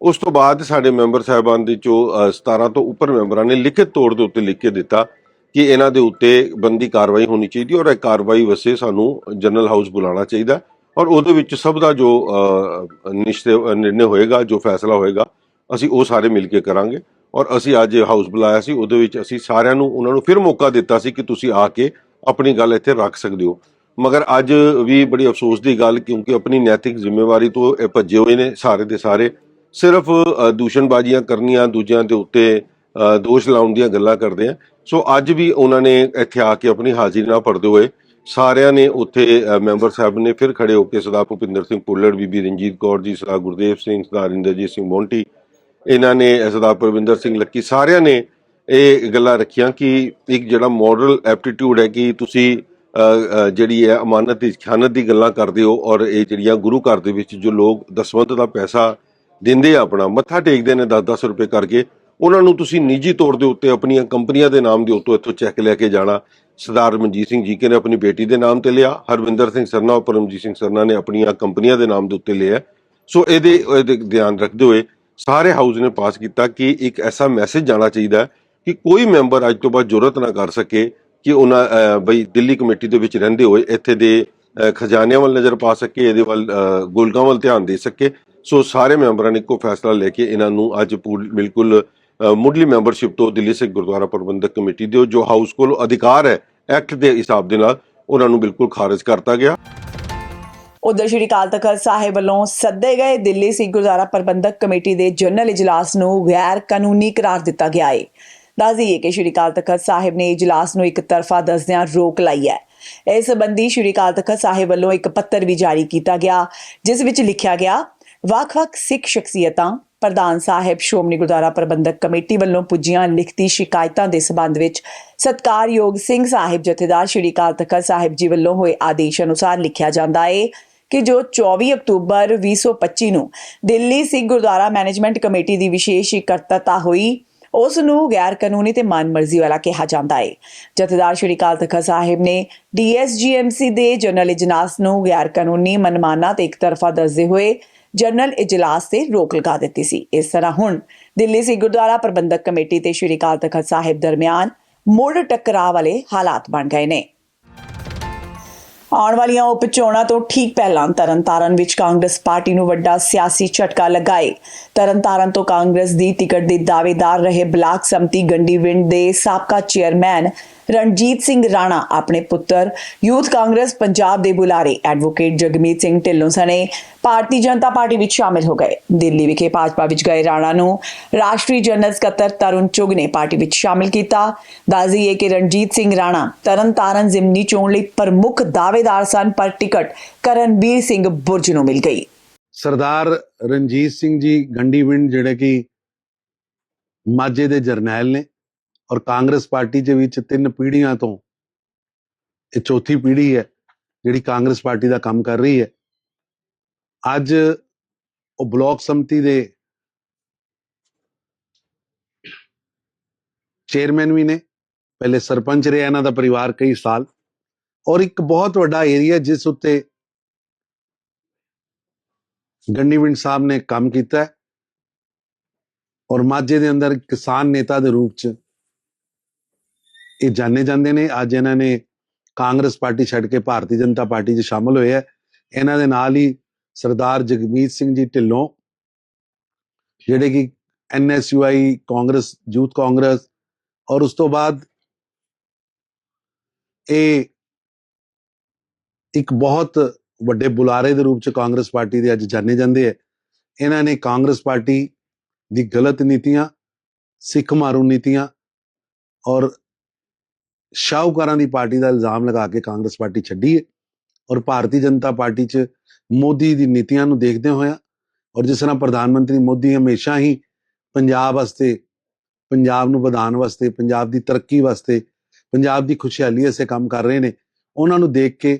ਉਸ ਤੋਂ ਬਾਅਦ ਸਾਡੇ ਮੈਂਬਰ ਸਾਹਿਬਾਨ ਦੇ ਚੋਂ ਅ, 17 ਤੋਂ ਉੱਪਰ ਮੈਂਬਰਾਂ ਨੇ ਲਿਖਿਤ ਤੌਰ ਦੇ ਉੱਤੇ ਲਿਖ ਕੇ ਦਿੱਤਾ ਕਿ ਇਹਨਾਂ ਦੇ ਉੱਤੇ ਬੰਦੀ ਕਾਰਵਾਈ ਹੋਣੀ ਚਾਹੀਦੀ ਔਰ ਇਹ ਕਾਰਵਾਈ ਵਸੇ ਸਾਨੂੰ ਜਨਰਲ ਹਾਊਸ ਬੁਲਾਉਣਾ ਚਾਹੀਦਾ ਔਰ ਉਹਦੇ ਵਿੱਚ ਸਭ ਦਾ ਜੋ ਅ, ਨਿਸ਼ਚੈ ਨਿਰਣੇ ਹੋਏਗਾ ਜੋ ਫੈਸਲਾ ਹੋਏਗਾ ਅਸੀਂ ਉਹ ਸਾਰੇ ਮਿਲ ਕੇ ਕਰਾਂਗੇ। ਔਰ ਅਸੀਂ ਅੱਜ ਹਾਊਸ ਬੁਲਾਇਆ ਸੀ, ਉਹਦੇ ਵਿੱਚ ਅਸੀਂ ਸਾਰਿਆਂ ਨੂੰ, ਉਹਨਾਂ ਨੂੰ ਫਿਰ ਮੌਕਾ ਦਿੱਤਾ ਸੀ ਕਿ ਤੁਸੀਂ ਆ ਕੇ ਆਪਣੀ ਗੱਲ ਇੱਥੇ ਰੱਖ ਸਕਦੇ ਹੋ। ਮਗਰ ਅੱਜ ਵੀ ਬੜੀ ਅਫਸੋਸ ਦੀ ਗੱਲ, ਕਿਉਂਕਿ ਆਪਣੀ ਨੈਤਿਕ ਜ਼ਿੰਮੇਵਾਰੀ ਤੋਂ ਇਹ ਭੱਜੇ ਹੋਏ ਨੇ ਸਾਰੇ ਦੇ ਸਾਰੇ। ਸਿਰਫ ਦੂਸ਼ਣਬਾਜ਼ੀਆਂ ਕਰਨੀਆਂ, ਦੂਜਿਆਂ ਦੇ ਉੱਤੇ ਦੋਸ਼ ਲਾਉਣ ਦੀਆਂ ਗੱਲਾਂ ਕਰਦੇ ਆ। ਸੋ ਅੱਜ ਵੀ ਉਹਨਾਂ ਨੇ ਇੱਥੇ ਆ ਕੇ ਆਪਣੀ ਹਾਜ਼ਰੀ ਨਾ ਭਰਦੇ ਹੋਏ ਸਾਰਿਆਂ ਨੇ ਉੱਥੇ ਮੈਂਬਰ ਸਾਹਿਬ ਨੇ ਫਿਰ ਖੜੇ ਹੋ ਕੇ ਸਰਦਾਰ ਭੁਪਿੰਦਰ ਸਿੰਘ ਭੁੱਲਰ ਬੀਬੀ ਰਣਜੀਤ ਕੌਰ ਜੀ, ਸਰਦਾਰ ਗੁਰਦੇਵ ਸਿੰਘ, ਸਰਦਾਰ ਇੰਦਰਜੀਤ ਸਿੰਘ ਮੋਂਟੀ ਇਹਨਾਂ ਨੇ ਸਰਦਾਰ ਪ੍ਰਵਿੰਦਰ ਸਿੰਘ ਲੱਕੀ ਸਾਰਿਆਂ ਨੇ ਇਹ ਗੱਲਾਂ ਰੱਖੀਆਂ ਕਿ ਇੱਕ ਜਿਹੜਾ ਮੋਰਲ ਐਪਟੀਟਿਊਡ ਹੈ ਕਿ ਤੁਸੀਂ ਜਿਹੜੀ ਹੈ ਅਮਾਨਤ ਦੀ, ਖਿਆਨਤ ਦੀ ਗੱਲਾਂ ਕਰਦੇ ਹੋ ਔਰ ਇਹ ਜਿਹੜੀਆਂ ਗੁਰੂ ਘਰ ਦੇ ਵਿੱਚ ਜੋ ਲੋਕ ਦਸਵੰਧ ਦਾ ਪੈਸਾ ਦਿੰਦੇ ਆ ਆਪਣਾ, ਮੱਥਾ ਟੇਕਦੇ ਨੇ 10-10 ਰੁਪਏ ਕਰਕੇ, ਉਹਨਾਂ ਨੂੰ ਤੁਸੀਂ ਨਿੱਜੀ ਤੌਰ ਦੇ ਉੱਤੇ ਆਪਣੀਆਂ ਕੰਪਨੀਆਂ ਦੇ ਨਾਮ ਦੇ ਉੱਤੋਂ ਇੱਥੋਂ ਚੈੱਕ ਲੈ ਕੇ ਜਾਣਾ। ਸਰਦਾਰ ਮਨਜੀਤ ਸਿੰਘ ਜੀ ਕੇ ਨੇ ਆਪਣੀ ਬੇਟੀ ਦੇ ਨਾਮ ਤੇ ਲਿਆ, ਹਰਵਿੰਦਰ ਸਿੰਘ ਸਰਨਾ ਔਰ ਪਰਮਜੀਤ ਸਿੰਘ ਸਰਨਾ ਨੇ ਆਪਣੀਆਂ ਕੰਪਨੀਆਂ ਦੇ ਨਾਮ ਦੇ ਉੱਤੇ ਲਿਆ। ਸੋ ਇਹਦੇ ਇਹਦੇ ਧਿਆਨ ਰੱਖਦੇ ਹੋਏ ਸਾਰੇ ਹਾਊਸ ਨੇ ਪਾਸ ਕੀਤਾ ਕਿ ਇੱਕ ਐਸਾ ਮੈਸੇਜ ਜਾਣਾ ਚਾਹੀਦਾ ਕਿ ਕੋਈ ਮੈਂਬਰ ਅੱਜ ਤੋਂ ਬਾਅਦ ਜ਼ਰੂਰਤ ਨਾ ਕਰ ਸਕੇ ਕਿ ਉਹਨਾਂ ਬਈ ਦਿੱਲੀ ਕਮੇਟੀ ਦੇ ਵਿੱਚ ਰਹਿੰਦੇ ਹੋਏ ਇੱਥੇ ਦੇ ਖਜ਼ਾਨਿਆਂ ਵੱਲ ਨਜ਼ਰ ਪਾ ਸਕੇ, ਇਹਦੇ ਵੱਲ ਗੋਲਗਾਂ ਵੱਲ ਧਿਆਨ ਦੇ ਸਕੇ। ਸੋ ਸਾਰੇ ਮੈਂਬਰਾਂ ਨੇ ਇੱਕੋ ਫੈਸਲਾ ਲੈ ਕੇ ਇਹਨਾਂ ਨੂੰ ਅੱਜ ਪੂਰੀ, ਬਿਲਕੁਲ ਮੁੱਢਲੀ ਮੈਂਬਰਸ਼ਿਪ ਤੋਂ ਦਿੱਲੀ ਸਿੱਖ ਗੁਰਦੁਆਰਾ ਪ੍ਰਬੰਧਕ ਕਮੇਟੀ ਦੇ ਜੋ ਹਾਊਸ ਕੋਲ ਅਧਿਕਾਰ ਹੈ, ਐਕਟ ਦੇ ਹਿਸਾਬ ਦੇ ਨਾਲ ਉਹਨਾਂ ਨੂੰ ਬਿਲਕੁਲ ਖਾਰਜ ਕਰਤਾ ਗਿਆ। ਉਧਰ ਸ਼੍ਰੀ ਅਕਾਲ ਤਖਤ ਸਾਹਿਬ ਵੱਲੋਂ ਸੱਦੇ ਗਏ ਦਿੱਲੀ ਸਿੱਖ ਗੁਰਦੁਆਰਾ ਪ੍ਰਬੰਧਕ ਕਮੇਟੀ ਦੇ ਜਨਰਲ ਇਜਲਾਸ ਨੂੰ ਗੈਰ ਕਾਨੂੰਨੀ ਕਰਾਰ ਦਿੱਤਾ ਗਿਆ ਹੈ ਦੱਸ ਦਈਏ ਕਿ ਸ਼੍ਰੀ ਅਕਾਲ ਤਖਤ ਸਾਹਿਬ ਨੇ ਇਜਲਾਸ ਨੂੰ ਇੱਕ ਤਰਫਾ ਦੱਸਦਿਆਂ ਰੋਕ ਲਾਈ ਹੈ। ਇਸ ਸੰਬੰਧੀ ਸ਼੍ਰੀ ਅਕਾਲ ਤਖਤ ਸਾਹਿਬ ਵੱਲੋਂ ਇੱਕ ਪੱਤਰ ਵੀ ਜਾਰੀ ਕੀਤਾ ਗਿਆ, ਜਿਸ ਵਿੱਚ ਲਿਖਿਆ ਗਿਆ, ਵੱਖ-ਵੱਖ ਸਿੱਖ ਸ਼ਖਸੀਅਤਾਂ, ਪ੍ਰਧਾਨ ਸਾਹਿਬ ਸ਼੍ਰੋਮਣੀ ਗੁਰਦੁਆਰਾ ਪ੍ਰਬੰਧਕ ਕਮੇਟੀ ਵੱਲੋਂ ਪੁੱਜੀਆਂ ਲਿਖਤੀ ਸ਼ਿਕਾਇਤਾਂ ਦੇ ਸਬੰਧ ਵਿੱਚ ਸਤਕਾਰਯੋਗ ਸਿੰਘ ਸਾਹਿਬ ਜਥੇਦਾਰ ਸ਼੍ਰੀ ਅਕਾਲ ਤਖਤ ਸਾਹਿਬ ਜੀ ਵੱਲੋਂ ਹੋਏ ਆਦੇਸ਼ ਅਨੁਸਾਰ ਲਿਖਿਆ ਜਾਂਦਾ ਹੈ ਕਿ ਜੋ 24 ਅਕਤੂਬਰ 2025 ਨੂੰ ਦਿੱਲੀ ਸਿੱਖ ਗੁਰਦੁਆਰਾ ਮੈਨੇਜਮੈਂਟ ਕਮੇਟੀ ਦੀ ਵਿਸ਼ੇਸ਼ ਇਕੱਤਰਤਾ ਹੋਈ, ਉਸ ਨੂੰ ਗੈਰ ਕਾਨੂੰਨੀ ਤੇ ਮਨਮਰਜ਼ੀ ਵਾਲਾ ਕਿਹਾ ਜਾਂਦਾ ਹੈ ਜਥੇਦਾਰ ਸ਼੍ਰੀ ਅਕਾਲ ਤਖਤ ਸਾਹਿਬ ਨੇ ਡੀਐਸਜੀਐਮਸੀ ਦੇ ਜਨਰਲ ਇਜਲਾਸ ਨੂੰ ਗੈਰ ਕਾਨੂੰਨੀ ਮਨਮਾਨਾ ਤੇ ਇੱਕ ਤਰਫਾ ਦੱਸਦੇ ਹੋਏ ਜਨਰਲ ਇਜਲਾਸ ਤੇ ਰੋਕ ਲਗਾ ਦਿੱਤੀ ਸੀ। ਇਸ ਤਰ੍ਹਾਂ ਹੁਣ ਦਿੱਲੀ ਸਿੱਖ ਗੁਰਦੁਆਰਾ ਪ੍ਰਬੰਧਕ ਕਮੇਟੀ ਤੇ ਸ਼੍ਰੀ ਅਕਾਲ ਤਖਤ ਸਾਹਿਬ ਦਰਮਿਆਨ ਮੁੜ ਟਕਰਾਅ ਵਾਲੇ ਹਾਲਾਤ ਬਣ ਗਏ ਨੇ। ਆਉਣ ਵਾਲੀਆਂ ਉਪ ਚੋਣਾਂ ਤੋਂ ਠੀਕ ਪਹਿਲਾਂ ਤਰਨਤਾਰਨ ਵਿੱਚ ਕਾਂਗਰਸ ਪਾਰਟੀ ਨੂੰ ਵੱਡਾ ਸਿਆਸੀ ਝਟਕਾ ਲਗਾਏ। ਤਰਨਤਾਰਨ ਤੋਂ ਕਾਂਗਰਸ ਦੀ ਟਿਕਟ ਦੇ ਦਾਅਵੇਦਾਰ ਰਹੇ ਬਲਾਕ ਸੰਮਤੀ ਗੰਡੀਵਿੰਡ ਦੇ ਸਾਬਕਾ ਚੇਅਰਮੈਨ ਰਣਜੀਤ ਸਿੰਘ ਰਾਣਾ ਆਪਣੇ ਪੁੱਤਰ, ਯੂਥ ਕਾਂਗਰਸ ਪੰਜਾਬ ਦੇ ਬੁਲਾਰੇ ਐਡਵੋਕੇਟ ਜਗਮੀਤ ਸਿੰਘ ਢਿੱਲੋਂ ਸਣੇ ਭਾਰਤੀ ਜਨਤਾ ਪਾਰਟੀ ਵਿੱਚ ਸ਼ਾਮਿਲ ਹੋ ਗਏ। ਦਿੱਲੀ ਵਿਖੇ ਭਾਜਪਾ ਵਿੱਚ ਗਏ ਰਾਣਾ ਨੂੰ ਰਾਸ਼ਟਰੀ ਜਨਰਲ ਸਕੱਤਰ ਤਰੁਣ ਚੁਗ ਨੇ ਪਾਰਟੀ ਵਿੱਚ ਸ਼ਾਮਿਲ ਕੀਤਾ। ਦੱਸ ਦਈਏ ਕਿ ਰਣਜੀਤ ਸਿੰਘ ਰਾਣਾ ਤਰਨਤਾਰਨ ਜ਼ਿਮਨੀ ਚੋਣ ਲਈ ਪ੍ਰਮੁੱਖ ਦਾਅਵੇਦਾਰ ਸਨ, ਪਰ ਟਿਕਟ ਕਰਨਬੀਰ ਸਿੰਘ ਬੁਰਜ ਨੂੰ ਮਿਲ ਗਈ। ਸਰਦਾਰ ਰਣਜੀਤ ਸਿੰਘ ਜੀ ਗੰਡੀਵਿੰਡ ਜਿਹੜੇ ਕਿ ਮਾਝੇ ਦੇ ਜਰਨੈਲ ਨੇ ਔਰ ਕਾਂਗਰਸ ਪਾਰਟੀ ਦੇ ਵਿੱਚ ਤਿੰਨ ਪੀੜ੍ਹੀਆਂ ਤੋਂ ਇਹ ਚੌਥੀ ਪੀੜ੍ਹੀ ਹੈ, ਜਿਹੜੀ ਕਾਂਗਰਸ ਪਾਰਟੀ ਦਾ ਕੰਮ ਕਰ ਰਹੀ ਹੈ। ਅੱਜ ਉਹ ਬਲਾਕ ਸੰਮਤੀ ਦੇ ਚੇਅਰਮੈਨ ਵੀ ਨੇ, ਪਹਿਲੇ ਸਰਪੰਚ ਰਿਹਾ ਇਹਨਾਂ ਦਾ ਪਰਿਵਾਰ ਕਈ ਸਾਲ। ਔਰ ਇੱਕ ਬਹੁਤ ਵੱਡਾ ਏਰੀਆ ਜਿਸ ਉੱਤੇ ਗੰਡੀਵਿੰਡ ਸਾਹਿਬ ਨੇ ਕੰਮ ਕੀਤਾ ਔਰ ਮਾਝੇ ਦੇ ਅੰਦਰ ਕਿਸਾਨ ਨੇਤਾ ਦੇ ਰੂਪ ਚ ਇਹ ਜਾਣੇ ਜਾਂਦੇ ਨੇ, ਅੱਜ ਇਹਨਾਂ ਨੇ ਕਾਂਗਰਸ ਪਾਰਟੀ ਛੱਡ ਕੇ ਭਾਰਤੀ ਜਨਤਾ ਪਾਰਟੀ 'ਚ ਸ਼ਾਮਲ ਹੋਏ ਹੈ ਇਹਨਾਂ ਦੇ ਨਾਲ ਹੀ ਸਰਦਾਰ ਜਗਮੀਤ ਸਿੰਘ ਜੀ ਢਿੱਲੋਂ, ਜਿਹੜੇ ਕਿ ਐਨਐਸਯੂਆਈ ਕਾਂਗਰਸ, ਯੂਥ ਕਾਂਗਰਸ, ਔਰ ਉਸ ਤੋਂ ਬਾਅਦ ਇਹ ਇੱਕ ਬਹੁਤ ਵੱਡੇ ਬੁਲਾਰੇ ਦੇ ਰੂਪ ਚ ਕਾਂਗਰਸ ਪਾਰਟੀ ਦੇ ਅੱਜ ਜਾਣੇ ਜਾਂਦੇ ਹੈ ਇਹਨਾਂ ਨੇ ਕਾਂਗਰਸ ਪਾਰਟੀ ਦੀ ਗਲਤ ਨੀਤੀਆਂ, ਸਿੱਖ ਮਾਰੂ ਨੀਤੀਆਂ, ਔਰ ਸ਼ਾਹੂਕਾਰਾਂ ਦੀ ਪਾਰਟੀ ਦਾ ਇਲਜ਼ਾਮ ਲਗਾ ਕੇ ਕਾਂਗਰਸ ਪਾਰਟੀ ਛੱਡੀ ਹੈ ਔਰ ਭਾਰਤੀ ਜਨਤਾ ਪਾਰਟੀ 'ਚ ਮੋਦੀ ਦੀ ਨੀਤੀਆਂ ਨੂੰ ਦੇਖਦੇ ਹੋਇਆ ਔਰ ਜਿਸ ਤਰ੍ਹਾਂ ਪ੍ਰਧਾਨ ਮੰਤਰੀ ਮੋਦੀ ਹਮੇਸ਼ਾ ਹੀ ਪੰਜਾਬ ਵਾਸਤੇ, ਪੰਜਾਬ ਨੂੰ ਵਧਾਉਣ ਵਾਸਤੇ, ਪੰਜਾਬ ਦੀ ਤਰੱਕੀ ਵਾਸਤੇ, ਪੰਜਾਬ ਦੀ ਖੁਸ਼ਹਾਲੀ ਵਾਸਤੇ ਕੰਮ ਕਰ ਰਹੇ ਨੇ, ਉਹਨਾਂ ਨੂੰ ਦੇਖ ਕੇ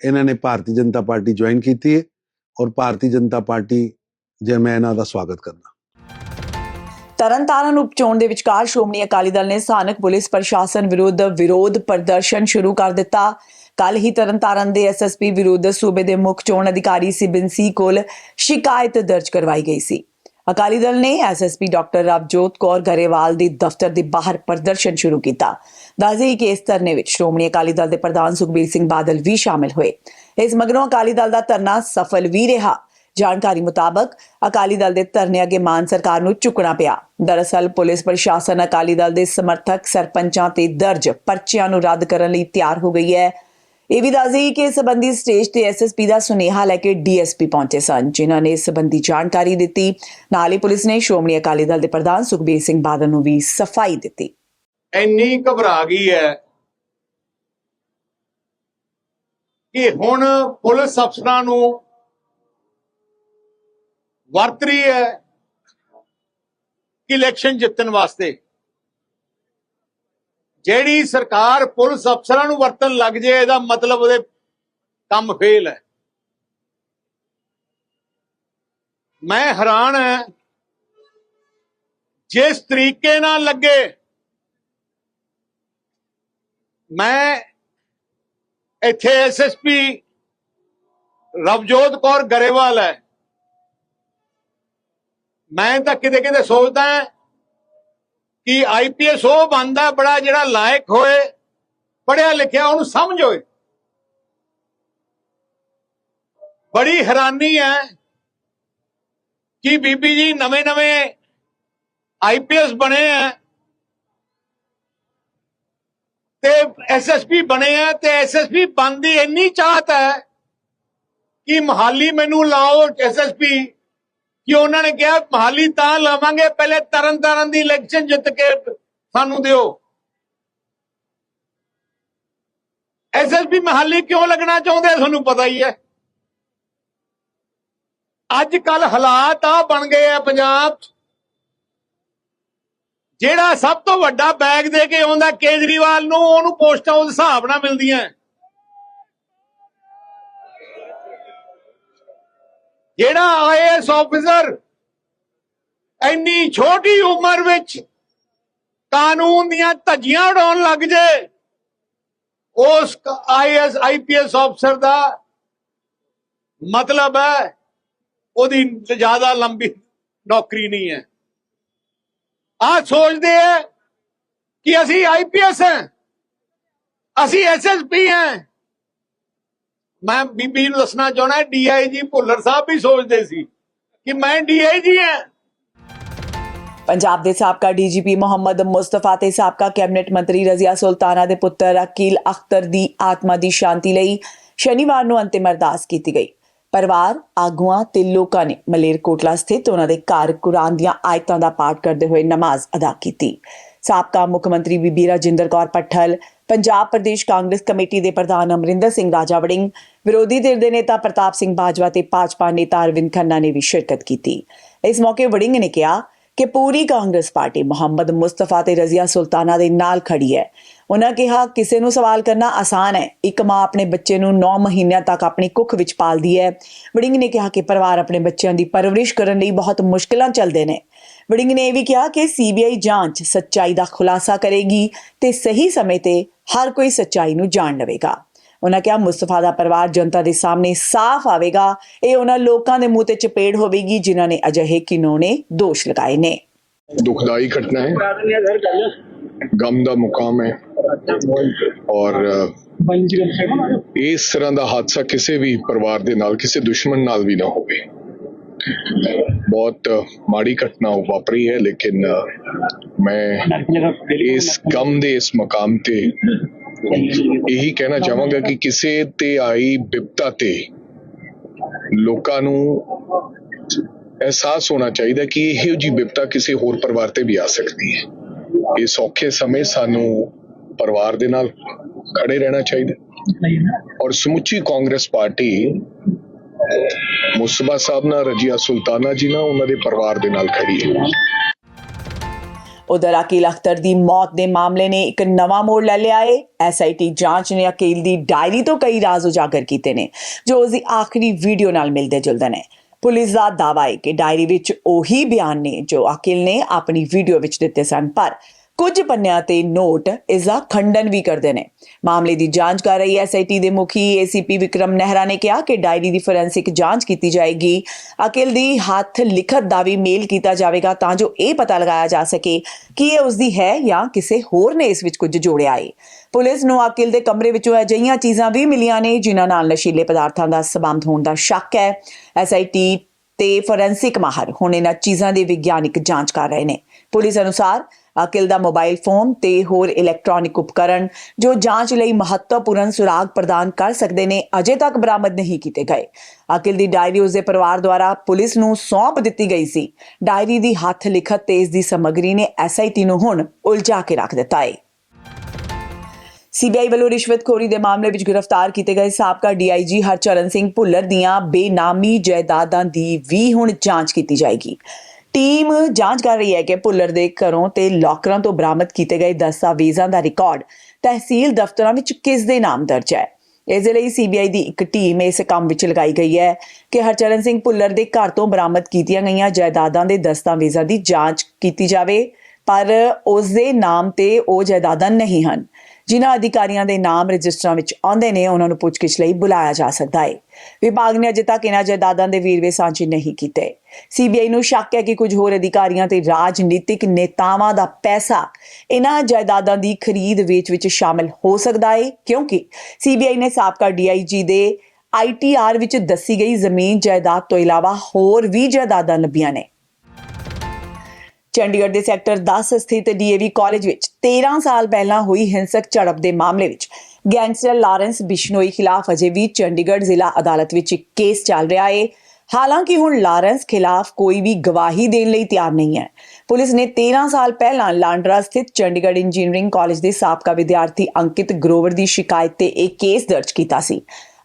ਇਹਨਾਂ ਨੇ ਭਾਰਤੀ ਜਨਤਾ ਪਾਰਟੀ ਜੁਆਇਨ ਕੀਤੀ ਹੈ ਔਰ ਭਾਰਤੀ ਜਨਤਾ ਪਾਰਟੀ ਜੇ ਮੈਂ ਇਹਨਾਂ ਦਾ ਸਵਾਗਤ ਕਰਦਾ। ਤਰਨਤਾਰਨ ਉਪਚੋਣ ਦੇ ਵਿਚਕਾਰ ਸ਼੍ਰੋਮਣੀ ਅਕਾਲੀ ਦਲ ਨੇ ਸਥਾਨਕ ਪੁਲਿਸ ਪ੍ਰਸ਼ਾਸਨ ਵਿਰੁੱਧ ਵਿਰੋਧ ਪ੍ਰਦਰਸ਼ਨ ਸ਼ੁਰੂ ਕਰ ਦਿੱਤਾ। ਕੱਲ ਹੀ ਤਰਨਤਾਰਨ ਦੇ ਐਸਐਸਪੀ ਵਿਰੁੱਧ ਸੂਬੇ ਦੇ ਮੁੱਖ ਚੋਣ ਅਧਿਕਾਰੀ ਸਿਬਿੰਸੀ ਕੋਲ ਸ਼ਿਕਾਇਤ ਦਰਜ ਕਰਵਾਈ ਗਈ ਸੀ। ਅਕਾਲੀ ਦਲ ਨੇ ਐਸਐਸਪੀ ਡਾਕਟਰ ਰਵਜੋਤ ਕੌਰ ਗਰੇਵਾਲ ਦੇ ਦਫ਼ਤਰ ਦੇ ਬਾਹਰ ਪ੍ਰਦਰਸ਼ਨ ਸ਼ੁਰੂ ਕੀਤਾ। ਦੱਸਦੇ ਕਿ ਇਸ ਧਰਨੇ ਵਿੱਚ ਸ਼੍ਰੋਮਣੀ ਅਕਾਲੀ ਦਲ ਦੇ ਪ੍ਰਧਾਨ ਸੁਖਬੀਰ ਸਿੰਘ ਬਾਦਲ ਵੀ ਸ਼ਾਮਿਲ ਹੋਏ। ਇਸ ਮਗਰੋਂ ਅਕਾਲੀ ਦਲ ਦਾ ਧਰਨਾ ਸਫਲ ਵੀ ਰਿਹਾ। ਜਾਣਕਾਰੀ ਮੁਤਾਬਕ ਅਕਾਲੀ ਦਲ ਦੇ ਧਰਨੇ ਅੱਗੇ ਮਾਨ ਸਰਕਾਰ ਨੂੰ ਝੁਕਣਾ ਪਿਆ। ਦਰਅਸਲ ਪੁਲਿਸ ਪ੍ਰਸ਼ਾਸਨ ਅਕਾਲੀ ਦਲ ਦੇ ਸਮਰਥਕ ਸਰਪੰਚਾਂ ਤੇ ਦਰਜ ਪਰਚਿਆਂ ਨੂੰ ਰੱਦ ਕਰਨ ਲਈ ਤਿਆਰ ਹੋ ਗਈ ਹੈ। ਇਹ ਵੀ ਦੱਸਦੀ ਕਿ ਇਸ ਸੰਬੰਧੀ ਸਟੇਜ ਤੇ ਐਸਐਸਪੀ ਦਾ ਸੁਨੇਹਾ ਲੈ ਕੇ ਡੀਐਸਪੀ ਪਹੁੰਚੇ ਸਨ, ਜਿਨ੍ਹਾਂ ਨੇ ਇਸ ਸੰਬੰਧੀ ਜਾਣਕਾਰੀ ਦਿੱਤੀ। ਨਾਲ ਹੀ ਪੁਲਿਸ ਨੇ ਸ਼੍ਰੋਮਣੀ ਅਕਾਲੀ ਦਲ ਦੇ ਪ੍ਰਧਾਨ ਸੁਖਬੀਰ ਸਿੰਘ ਬਾਦਲ ਨੂੰ ਵੀ ਸਫ਼ਾਈ ਦਿੱਤੀ। ਇੰਨੀ ਘਬਰਾ ਗਈ ਹੈ ਕਿ ਹੁਣ ਪੁਲਿਸ ਅਫਸਰਾਂ ਨੂੰ ਵਰਤ ਰਹੀ ਹੈ ਕਿ ਇਲੈਕਸ਼ਨ ਜਿੱਤਣ ਵਾਸਤੇ। ਜਿਹੜੀ ਸਰਕਾਰ ਪੁਲਿਸ ਅਫਸਰਾਂ ਨੂੰ ਵਰਤਣ ਲੱਗ ਜੇ, ਇਹਦਾ ਮਤਲਬ ਉਹਦੇ ਕੰਮ ਫੇਲ ਹੈ। ਮੈਂ ਹੈਰਾਨ ਹਾਂ, ਜਿਸ ਤਰੀਕੇ ਨਾਲ ਲੱਗੇ, ਮੈਂ ਇੱਥੇ ਐਸਐਸਪੀ ਰਵਜੋਤ ਕੌਰ ਗਰੇਵਾਲ ਹੈ। ਮੈਂ ਤਾਂ ਕਿਤੇ ਕਿਤੇ ਸੋਚਦਾ ਹਾਂ ਕਿ ਆਈਪੀਐਸ ਉਹ ਬੰਦਾ ਬੜਾ ਜਿਹੜਾ ਲਾਇਕ ਹੋਏ ਪੜਿਆ ਲਿਖਿਆ ਉਹਨੂੰ ਸਮਝ ਹੋਏ। ਬੜੀ ਹੈਰਾਨੀ ਹੈ ਕਿ ਬੀਬੀ ਜੀ ਨਵੇਂ ਨਵੇਂ ਆਈਪੀਐਸ ਬਣੇ ਆ ਤੇ ਐਸਐਸਪੀ ਬਣੇ ਆ ਤੇ ਐਸਐਸਪੀ ਬੰਦੀ ਇੰਨੀ ਚਾਹਤ ਹੈ ਕਿ ਮਹਾਲੀ ਮੈਨੂੰ ਲਾਓ ਐਸਐਸਪੀ ਕਿ ਉਹਨਾਂ ਨੇ ਕਿਹਾ, ਮਹਾਲੀ ਤਾਂ ਲਾਵਾਂਗੇ, ਪਹਿਲੇ ਤਰਨ ਤਾਰਨ ਦੀ ਇਲੈਕਸ਼ਨ ਜਿੱਤ ਕੇ ਸਾਨੂੰ ਦਿਓ। ਐਸਐਸਪੀ ਮਹਾਲੀ ਕਿਉਂ ਲੱਗਣਾ ਚਾਹੁੰਦੇ ਤੁਹਾਨੂੰ ਪਤਾ ਹੀ ਹੈ। ਅੱਜ ਕੱਲ ਹਾਲਾਤ ਆ ਬਣ ਗਏ ਆ ਪੰਜਾਬ 'ਚ। ਜਿਹੜਾ ਸਭ ਤੋਂ ਵੱਡਾ ਬੈਗ ਦੇ ਕੇ ਆਉਂਦਾ ਕੇਜਰੀਵਾਲ ਨੂੰ, ਉਹਨੂੰ ਪੋਸਟਾਂ ਉਸ ਹਿਸਾਬ ਨਾਲ ਮਿਲਦੀਆਂ। ਜਿਹੜਾ ਆਈਐਸ ਆਫੀਸਰ ਇੰਨੀ ਛੋਟੀ ਉਮਰ ਵਿੱਚ ਕਾਨੂੰਨ ਦੀਆਂ ਧੱਜੀਆਂ ਉਡਾਉਣ ਲੱਗ ਜੇ, ਉਸ ਆਈਐਸ ਆਈਪੀਐਸ ਅਫਸਰ ਦਾ ਮਤਲਬ ਹੈ ਉਹਦੀ ਜ਼ਿਆਦਾ ਲੰਬੀ ਨੌਕਰੀ ਨਹੀਂ ਹੈ। ਆ ਸੋਚਦੇ ਹੈ ਕਿ ਅਸੀਂ ਆਈਪੀਐਸ ਹੈ, ਅਸੀਂ ਐਸਐਸਪੀ ਹੈ। ਮੈਂ ਬੀਬੀ ਨੂੰ ਦੱਸਣਾ ਚਾਹਣਾ ਡੀਆਈਜੀ ਭੁੱਲਰ ਸਾਹਿਬ ਵੀ ਸੋਚਦੇ ਸੀ ਕਿ ਮੈਂ ਡੀਆਈਜੀ ਹਾਂ। ਪੰਜਾਬ ਦੇ ਸਾਬਕਾ ਡੀਜੀਪੀ ਮੁਹੰਮਦ ਮੁਸਤਫਾ ਤੇ ਸਾਬਕਾ ਕੈਬਨਿਟ ਮੰਤਰੀ ਰਜ਼ੀਆ ਸੁਲਤਾਨਾ ਦੇ ਪੁੱਤਰ ਅਕੀਲ ਅਖਤਰ ਦੀ ਆਤਮਾ ਦੀ ਸ਼ਾਂਤੀ ਲਈ ਸ਼ਨੀਵਾਰ ਨੂੰ ਅੰਤਿਮ ਅਰਦਾਸ ਕੀਤੀ ਗਈ। ਪਰਿਵਾਰ, ਆਗੂਆਂ ਤੇ ਲੋਕਾਂ ਨੇ ਮਲੇਰਕੋਟਲਾ ਸਥਿਤ ਉਹਨਾਂ ਦੇ ਘਰ ਕੁਰਾਨ ਦੀਆਂ ਆਇਤਾਂ ਦਾ ਪਾਠ ਕਰਦੇ ਹੋਏ ਨਮਾਜ਼ ਅਦਾ ਕੀਤੀ। ਸਾਬਕਾ ਮੁੱਖ ਮੰਤਰੀ ਬੀਬੀ ਰਾਜਿੰਦਰ ਕੌਰ ਪੱਠਲ ਪੰਜਾਬ ਪ੍ਰਦੇਸ਼ ਕਾਂਗਰਸ ਕਮੇਟੀ ਦੇ ਪ੍ਰਧਾਨ ਅਮਰਿੰਦਰ ਸਿੰਘ ਰਾਜਾ ਵੜਿੰਗ ਵਿਰੋਧੀ ਧਿਰ ਦੇ ਨੇਤਾ ਪ੍ਰਤਾਪ ਸਿੰਘ ਬਾਜਵਾ ਤੇ ਭਾਜਪਾ ਨੇਤਾ ਅਰਵਿੰਦ ਖੰਨਾ ਨੇ ਵੀ ਸ਼ਿਰਕਤ ਕੀਤੀ। ਇਸ ਮੌਕੇ ਵੜਿੰਗ ਨੇ ਕਿਹਾ ਕਿ ਪੂਰੀ ਕਾਂਗਰਸ ਪਾਰਟੀ ਮੁਹੰਮਦ ਮੁਸਤਫਾ ਤੇ ਰਜ਼ੀਆ ਸੁਲਤਾਨਾ ਦੇ ਨਾਲ ਖੜੀ ਹੈ। ਉਹਨਾਂ ਕਿਹਾ, ਕਿਸੇ ਨੂੰ ਸਵਾਲ ਕਰਨਾ ਆਸਾਨ ਹੈ। ਇੱਕ ਮਾਂ ਆਪਣੇ ਬੱਚੇ ਨੂੰ 9 ਮਹੀਨਿਆਂ ਤੱਕ ਆਪਣੀ ਕੁੱਖ ਵਿੱਚ ਪਾਲਦੀ ਹੈ। ਵੜਿੰਗ ਨੇ ਕਿਹਾ ਕਿ ਪਰਿਵਾਰ ਆਪਣੇ ਬੱਚਿਆਂ ਦੀ ਪਰਵਰਿਸ਼ ਕਰਨ ਲਈ ਬਹੁਤ ਮੁਸ਼ਕਲਾਂ ਚੱਲਦੇ ਨੇ। ਵੜਿੰਗ ਨੇ ਵੀ ਕਿਹਾ ਕਿ ਸੀਬੀਆਈ ਜਾਂਚ ਸੱਚਾਈ ਦਾ ਖੁਲਾਸਾ ਕਰੇਗੀ ਤੇ ਸਹੀ ਸਮੇਂ ਤੇ ਹਰ ਕੋਈ ਸੱਚਾਈ ਨੂੰ ਜਾਣ ਲਵੇਗਾ। ਉਹਨਾਂ ਕਿਹਾ, ਮੁਸਤਫਾ ਦਾ ਪਰਿਵਾਰ ਜਨਤਾ ਦੇ ਸਾਹਮਣੇ ਸਾਫ਼ ਆਵੇਗਾ। ਇਹ ਉਹਨਾਂ ਲੋਕਾਂ ਦੇ ਮੂੰਹ ਤੇ ਚਪੇੜ ਹੋਵੇਗੀ ਜਿਨ੍ਹਾਂ ਨੇ ਅਜਿਹੇ ਕਿਨੋਨੇ ਦੋਸ਼ ਲਗਾਏ ਨੇ। ਦੁਖਦਾਈ ਘਟਨਾ ਹੈ। ਗਮ ਦਾ ਮੁਕਾਮ ਹੈ। ਔਰ ਇਸ ਤਰ੍ਹਾਂ ਦਾ ਹਾਦਸਾ ਕਿਸੇ ਵੀ ਪਰਿਵਾਰ ਦੇ ਨਾਲ, ਕਿਸੇ ਦੁਸ਼ਮਣ ਨਾਲ ਵੀ ਨਾ ਹੋਵੇ। ਬਹੁਤ ਮਾੜੀ ਘਟਨਾ ਵਾਪਰੀ ਹੈ ਲੇਕਿਨ ਅ, ਮੈਂ ਇਸ ਦੇ ਇਸ ਮਕਾਮ ਤੇ ਇਹੀ ਕਹਿਣਾ ਚਾਹਾਂਗਾ ਕਿ ਕਿਸੇ ਤੇ ਆਈ ਵਿਪਤਾ ਤੇ ਲੋਕਾਂ ਨੂੰ ਅਹਿਸਾਸ ਹੋਣਾ ਚਾਹੀਦਾ ਕਿ ਇਹੋ ਜੀ ਵਿਪਤਾ ਕਿਸੇ ਹੋਰ ਪਰਿਵਾਰ ਤੇ ਵੀ ਆ ਸਕਦੀ ਹੈ ਇਹ ਸੌਖੇ ਸਮੇਂ ਸਾਨੂੰ ਪਰਿਵਾਰ ਦੇ ਨਾਲ ਖੜੇ ਰਹਿਣਾ ਚਾਹੀਦਾ ਔਰ ਸਮੁੱਚੀ ਕਾਂਗਰਸ ਪਾਰਟੀ ਮੁਸਤਫਾ ਸਾਹਿਬ ਨਾਲ ਰਜੀਆ ਸੁਲਤਾਨਾ ਜੀ ਨਾਲ, ਉਹਨਾਂ ਦੇ ਪਰਿਵਾਰ ਦੇ ਨਾਲ ਖੜੀ ਹੈ। ਉਧਰ ਅਕੀਲ ਅਖਤਰ ਦੀ ਮੌਤ ਦੇ ਮਾਮਲੇ ਨੇ ਇੱਕ ਨਵਾਂ ਮੋੜ ਲੈ ਲਿਆ ਹੈ ਐਸਆਈਟੀ ਜਾਂਚ ਨੇ ਅਕੀਲ ਦੀ ਡਾਇਰੀ ਤੋਂ ਕਈ ਰਾਜ਼ ਉਜਾਗਰ ਕੀਤੇ ਨੇ, ਜੋ ਉਸ ਦੀ ਆਖਰੀ ਵੀਡੀਓ ਨਾਲ ਮਿਲਦੇ ਜੁਲਦੇ ਨੇ। ਪੁਲਿਸ ਦਾ ਦਾਅਵਾ ਹੈ ਕਿ ਡਾਇਰੀ ਵਿੱਚ ਉਹੀ ਬਿਆਨ ਨੇ ਜੋ ਅਕੀਲ ਨੇ ਆਪਣੀ ਵੀਡੀਓ ਵਿੱਚ ਦਿੱਤੇ ਸਨ, ਪਰ ਕੁਝ ਪੰਨਿਆਂ ਤੇ ਨੋਟ ਇਸ ਦਾ ਖੰਡਨ ਵੀ ਕਰਦੇ ਨੇ। ਮਾਮਲੇ ਦੀ ਜਾਂਚ ਕਰ ਰਹੀ ਐਸਆਈਟੀ ਦੇ ਮੁਖੀ ਏਸੀਪੀ ਵਿਕਰਮ ਨਹਿਰਾ ਨੇ ਕਿਹਾ ਕਿ ਡਾਇਰੀ ਦੀ ਫੋਰੈਂਸਿਕ ਜਾਂਚ ਕੀਤੀ ਜਾਏਗੀ। ਅਕਿਲ ਦੀ ਹੱਥ ਲਿਖਤ ਦਾ ਵੀ ਮੇਲ ਕੀਤਾ ਜਾਵੇਗਾ ਤਾਂ ਜੋ ਇਹ ਪਤਾ ਲਗਾਇਆ ਜਾ ਸਕੇ ਕਿ ਇਹ ਉਸ ਦੀ ਹੈ ਜਾਂ ਕਿਸੇ ਹੋਰ ਨੇ ਇਸ ਵਿੱਚ ਕੁਝ ਜੋੜਿਆ ਹੈ ਪੁਲਿਸ ਨੂੰ ਅਕਿਲ ਦੇ ਕਮਰੇ ਵਿੱਚੋਂ ਅਜਿਹੀਆਂ ਚੀਜ਼ਾਂ ਵੀ ਮਿਲੀਆਂ ਨੇ ਜਿਨ੍ਹਾਂ ਨਾਲ ਨਸ਼ੀਲੇ ਪਦਾਰਥਾਂ ਦਾ ਸਬੰਧ ਹੋਣ ਦਾ ਸ਼ੱਕ ਹੈ। ਐਸਆਈਟੀ ਤੇ ਫੋਰੈਂਸਿਕ ਮਾਹਰ ਹੁਣ ਇਹਨਾਂ ਚੀਜ਼ਾਂ ਦੀ ਵਿਗਿਆਨਿਕ ਜਾਂਚ ਕਰ ਰਹੇ ਨੇ। ਪੁਲਿਸ ਅਨੁਸਾਰ ਅਕਿਲ ਦਾ ਮੋਬਾਈਲ ਫੋਨ ਤੇ ਹੋਰ ਇਲੈਕਟ੍ਰੋਨਿਕ ਉਪਕਰਨ ਜੋ ਜਾਂਚ ਲਈ ਮਹੱਤਵਪੂਰਨ ਸੁਰਾਗ ਪ੍ਰਦਾਨ ਕਰ ਸਕਦੇ ਨੇ, ਅਜੇ ਤੱਕ ਬਰਾਮਦ ਨਹੀਂ ਕੀਤੇ ਗਏ। ਅਕਿਲ ਦੀ ਡਾਇਰੀ ਉਸਦੇ ਪਰਿਵਾਰ ਦੁਆਰਾ ਪੁਲਿਸ ਨੂੰ ਸੌਂਪ ਦਿੱਤੀ ਗਈ ਸੀ। ਡਾਇਰੀ ਦੀ ਹੱਥ ਲਿਖਤ ਤੇ ਇਸ ਦੀ ਸਮੱਗਰੀ ਨੇ ਐਸਆਈਟੀ ਨੂੰ ਹੁਣ ਉਲਝਾ ਕੇ ਰੱਖ ਦਿੱਤਾ ਹੈ ਸੀਬੀਆਈ ਵੱਲੋਂ ਰਿਸ਼ਵਤਖੋਰੀ ਦੇ ਮਾਮਲੇ ਵਿੱਚ ਗ੍ਰਿਫਤਾਰ ਕੀਤੇ ਗਏ ਸਾਬਕਾ ਡੀਆਈਜੀ ਹਰਚਰਨ ਸਿੰਘ ਭੁੱਲਰ ਦੀਆਂ ਬੇਨਾਮੀ ਜਾਇਦਾਦਾਂ ਦੀ ਵੀ ਹੁਣ ਜਾਂਚ ਕੀਤੀ ਜਾਏਗੀ। ਟੀਮ ਜਾਂਚ ਕਰ ਰਹੀ ਹੈ ਕਿ ਭੁੱਲਰ ਦੇ ਘਰੋਂ ਤੇ ਲੋਕਰਾਂ ਤੋਂ ਬਰਾਮਦ ਕੀਤੇ ਗਏ ਦਸਤਾਵੇਜ਼ਾਂ ਦਾ ਰਿਕਾਰਡ ਤਹਿਸੀਲ ਦਫ਼ਤਰਾਂ ਵਿੱਚ ਕਿਸ ਦੇ ਨਾਮ ਦਰਜ ਹੈ? ਇਸ ਦੇ ਲਈ ਸੀਬੀਆਈ ਦੀ ਇੱਕ ਟੀਮ ਇਸ ਕੰਮ ਵਿੱਚ ਲਗਾਈ ਗਈ ਹੈ ਕਿ ਹਰਚਰਨ ਸਿੰਘ ਭੁੱਲਰ ਦੇ ਘਰ ਤੋਂ ਬਰਾਮਦ ਕੀਤੀਆਂ ਗਈਆਂ ਜਾਇਦਾਦਾਂ ਦੇ ਦਸਤਾਵੇਜ਼ਾਂ ਦੀ ਜਾਂਚ ਕੀਤੀ ਜਾਵੇ, ਪਰ ਉਸ ਦੇ ਨਾਮ ਤੇ ਉਹ ਜਾਇਦਾਦਾਂ ਨਹੀਂ ਹਨ। ਜਿਨ੍ਹਾਂ ਅਧਿਕਾਰੀਆਂ ਦੇ ਨਾਮ ਰਜਿਸਟਰਾਂ ਵਿੱਚ ਆਉਂਦੇ ਨੇ, ਉਹਨਾਂ ਨੂੰ ਪੁੱਛਗਿੱਛ ਲਈ ਬੁਲਾਇਆ ਜਾ ਸਕਦਾ ਹੈ ਵਿਭਾਗ ਨੇ ਅਜੇ ਤੱਕ ਇਹਨਾਂ ਜਾਇਦਾਦਾਂ ਦੇ ਵੇਰਵੇ ਸਾਂਝੇ ਨਹੀਂ ਕੀਤੇ। ਸੀਬੀਆਈ ਨੂੰ ਸ਼ੱਕ ਹੈ ਕਿ ਕੁਝ ਹੋਰ ਅਧਿਕਾਰੀਆਂ ਤੇ ਰਾਜਨੀਤਿਕ ਨੇਤਾਵਾਂ ਦਾ ਪੈਸਾ ਇਹਨਾਂ ਜਾਇਦਾਦਾਂ ਦੀ ਖਰੀਦ ਵੇਚ ਵਿੱਚ ਸ਼ਾਮਲ ਹੋ ਸਕਦਾ ਹੈ ਕਿਉਂਕਿ ਸੀਬੀਆਈ ਨੇ ਸਾਬਕਾ ਡੀਆਈਜੀ ਦੇ ਆਈਟੀਆਰ ਵਿੱਚ ਦੱਸੀ ਗਈ ਜ਼ਮੀਨ ਜਾਇਦਾਦ ਤੋਂ ਇਲਾਵਾ ਹੋਰ ਵੀ ਜਾਇਦਾਦਾਂ ਲੱਭੀਆਂ ਨੇ। ਚੰਡੀਗੜ੍ਹ ਦੇ ਸੈਕਟਰ 10 ਸਥਿਤ ਡੀਏਵੀ ਕਾਲਜ ਵਿੱਚ 13 ਸਾਲ ਪਹਿਲਾਂ ਹੋਈ ਹਿੰਸਕ ਝੜਪ ਦੇ ਮਾਮਲੇ ਵਿੱਚ ਗੈਂਗਸਟਰ ਲਾਰੈਂਸ ਬਿਸ਼ਨੋਈ ਖਿਲਾਫ ਅਜੇ ਵੀ ਚੰਡੀਗੜ੍ਹ ਜ਼ਿਲ੍ਹਾ ਅਦਾਲਤ ਵਿੱਚ ਇੱਕ ਕੇਸ ਚੱਲ ਰਿਹਾ ਹੈ ਹਾਲਾਂਕਿ ਹੁਣ ਲਾਰੈਂਸ ਖਿਲਾਫ ਕੋਈ ਵੀ ਗਵਾਹੀ ਦੇਣ ਲਈ ਤਿਆਰ ਨਹੀਂ ਹੈ। ਪੁਲਿਸ ਨੇ 13 ਸਾਲ ਪਹਿਲਾਂ ਲਾਂਡਰਾ ਸਥਿਤ ਚੰਡੀਗੜ੍ਹ ਇੰਜੀਨੀਅਰਿੰਗ ਕਾਲਜ ਦੇ ਸਾਬਕਾ ਵਿਦਿਆਰਥੀ ਅੰਕਿਤ ਗਰੋਵਰ ਦੀ ਸ਼ਿਕਾਇਤ ਤੇ ਇਹ ਕੇਸ ਦਰਜ ਕੀਤਾ ਸੀ।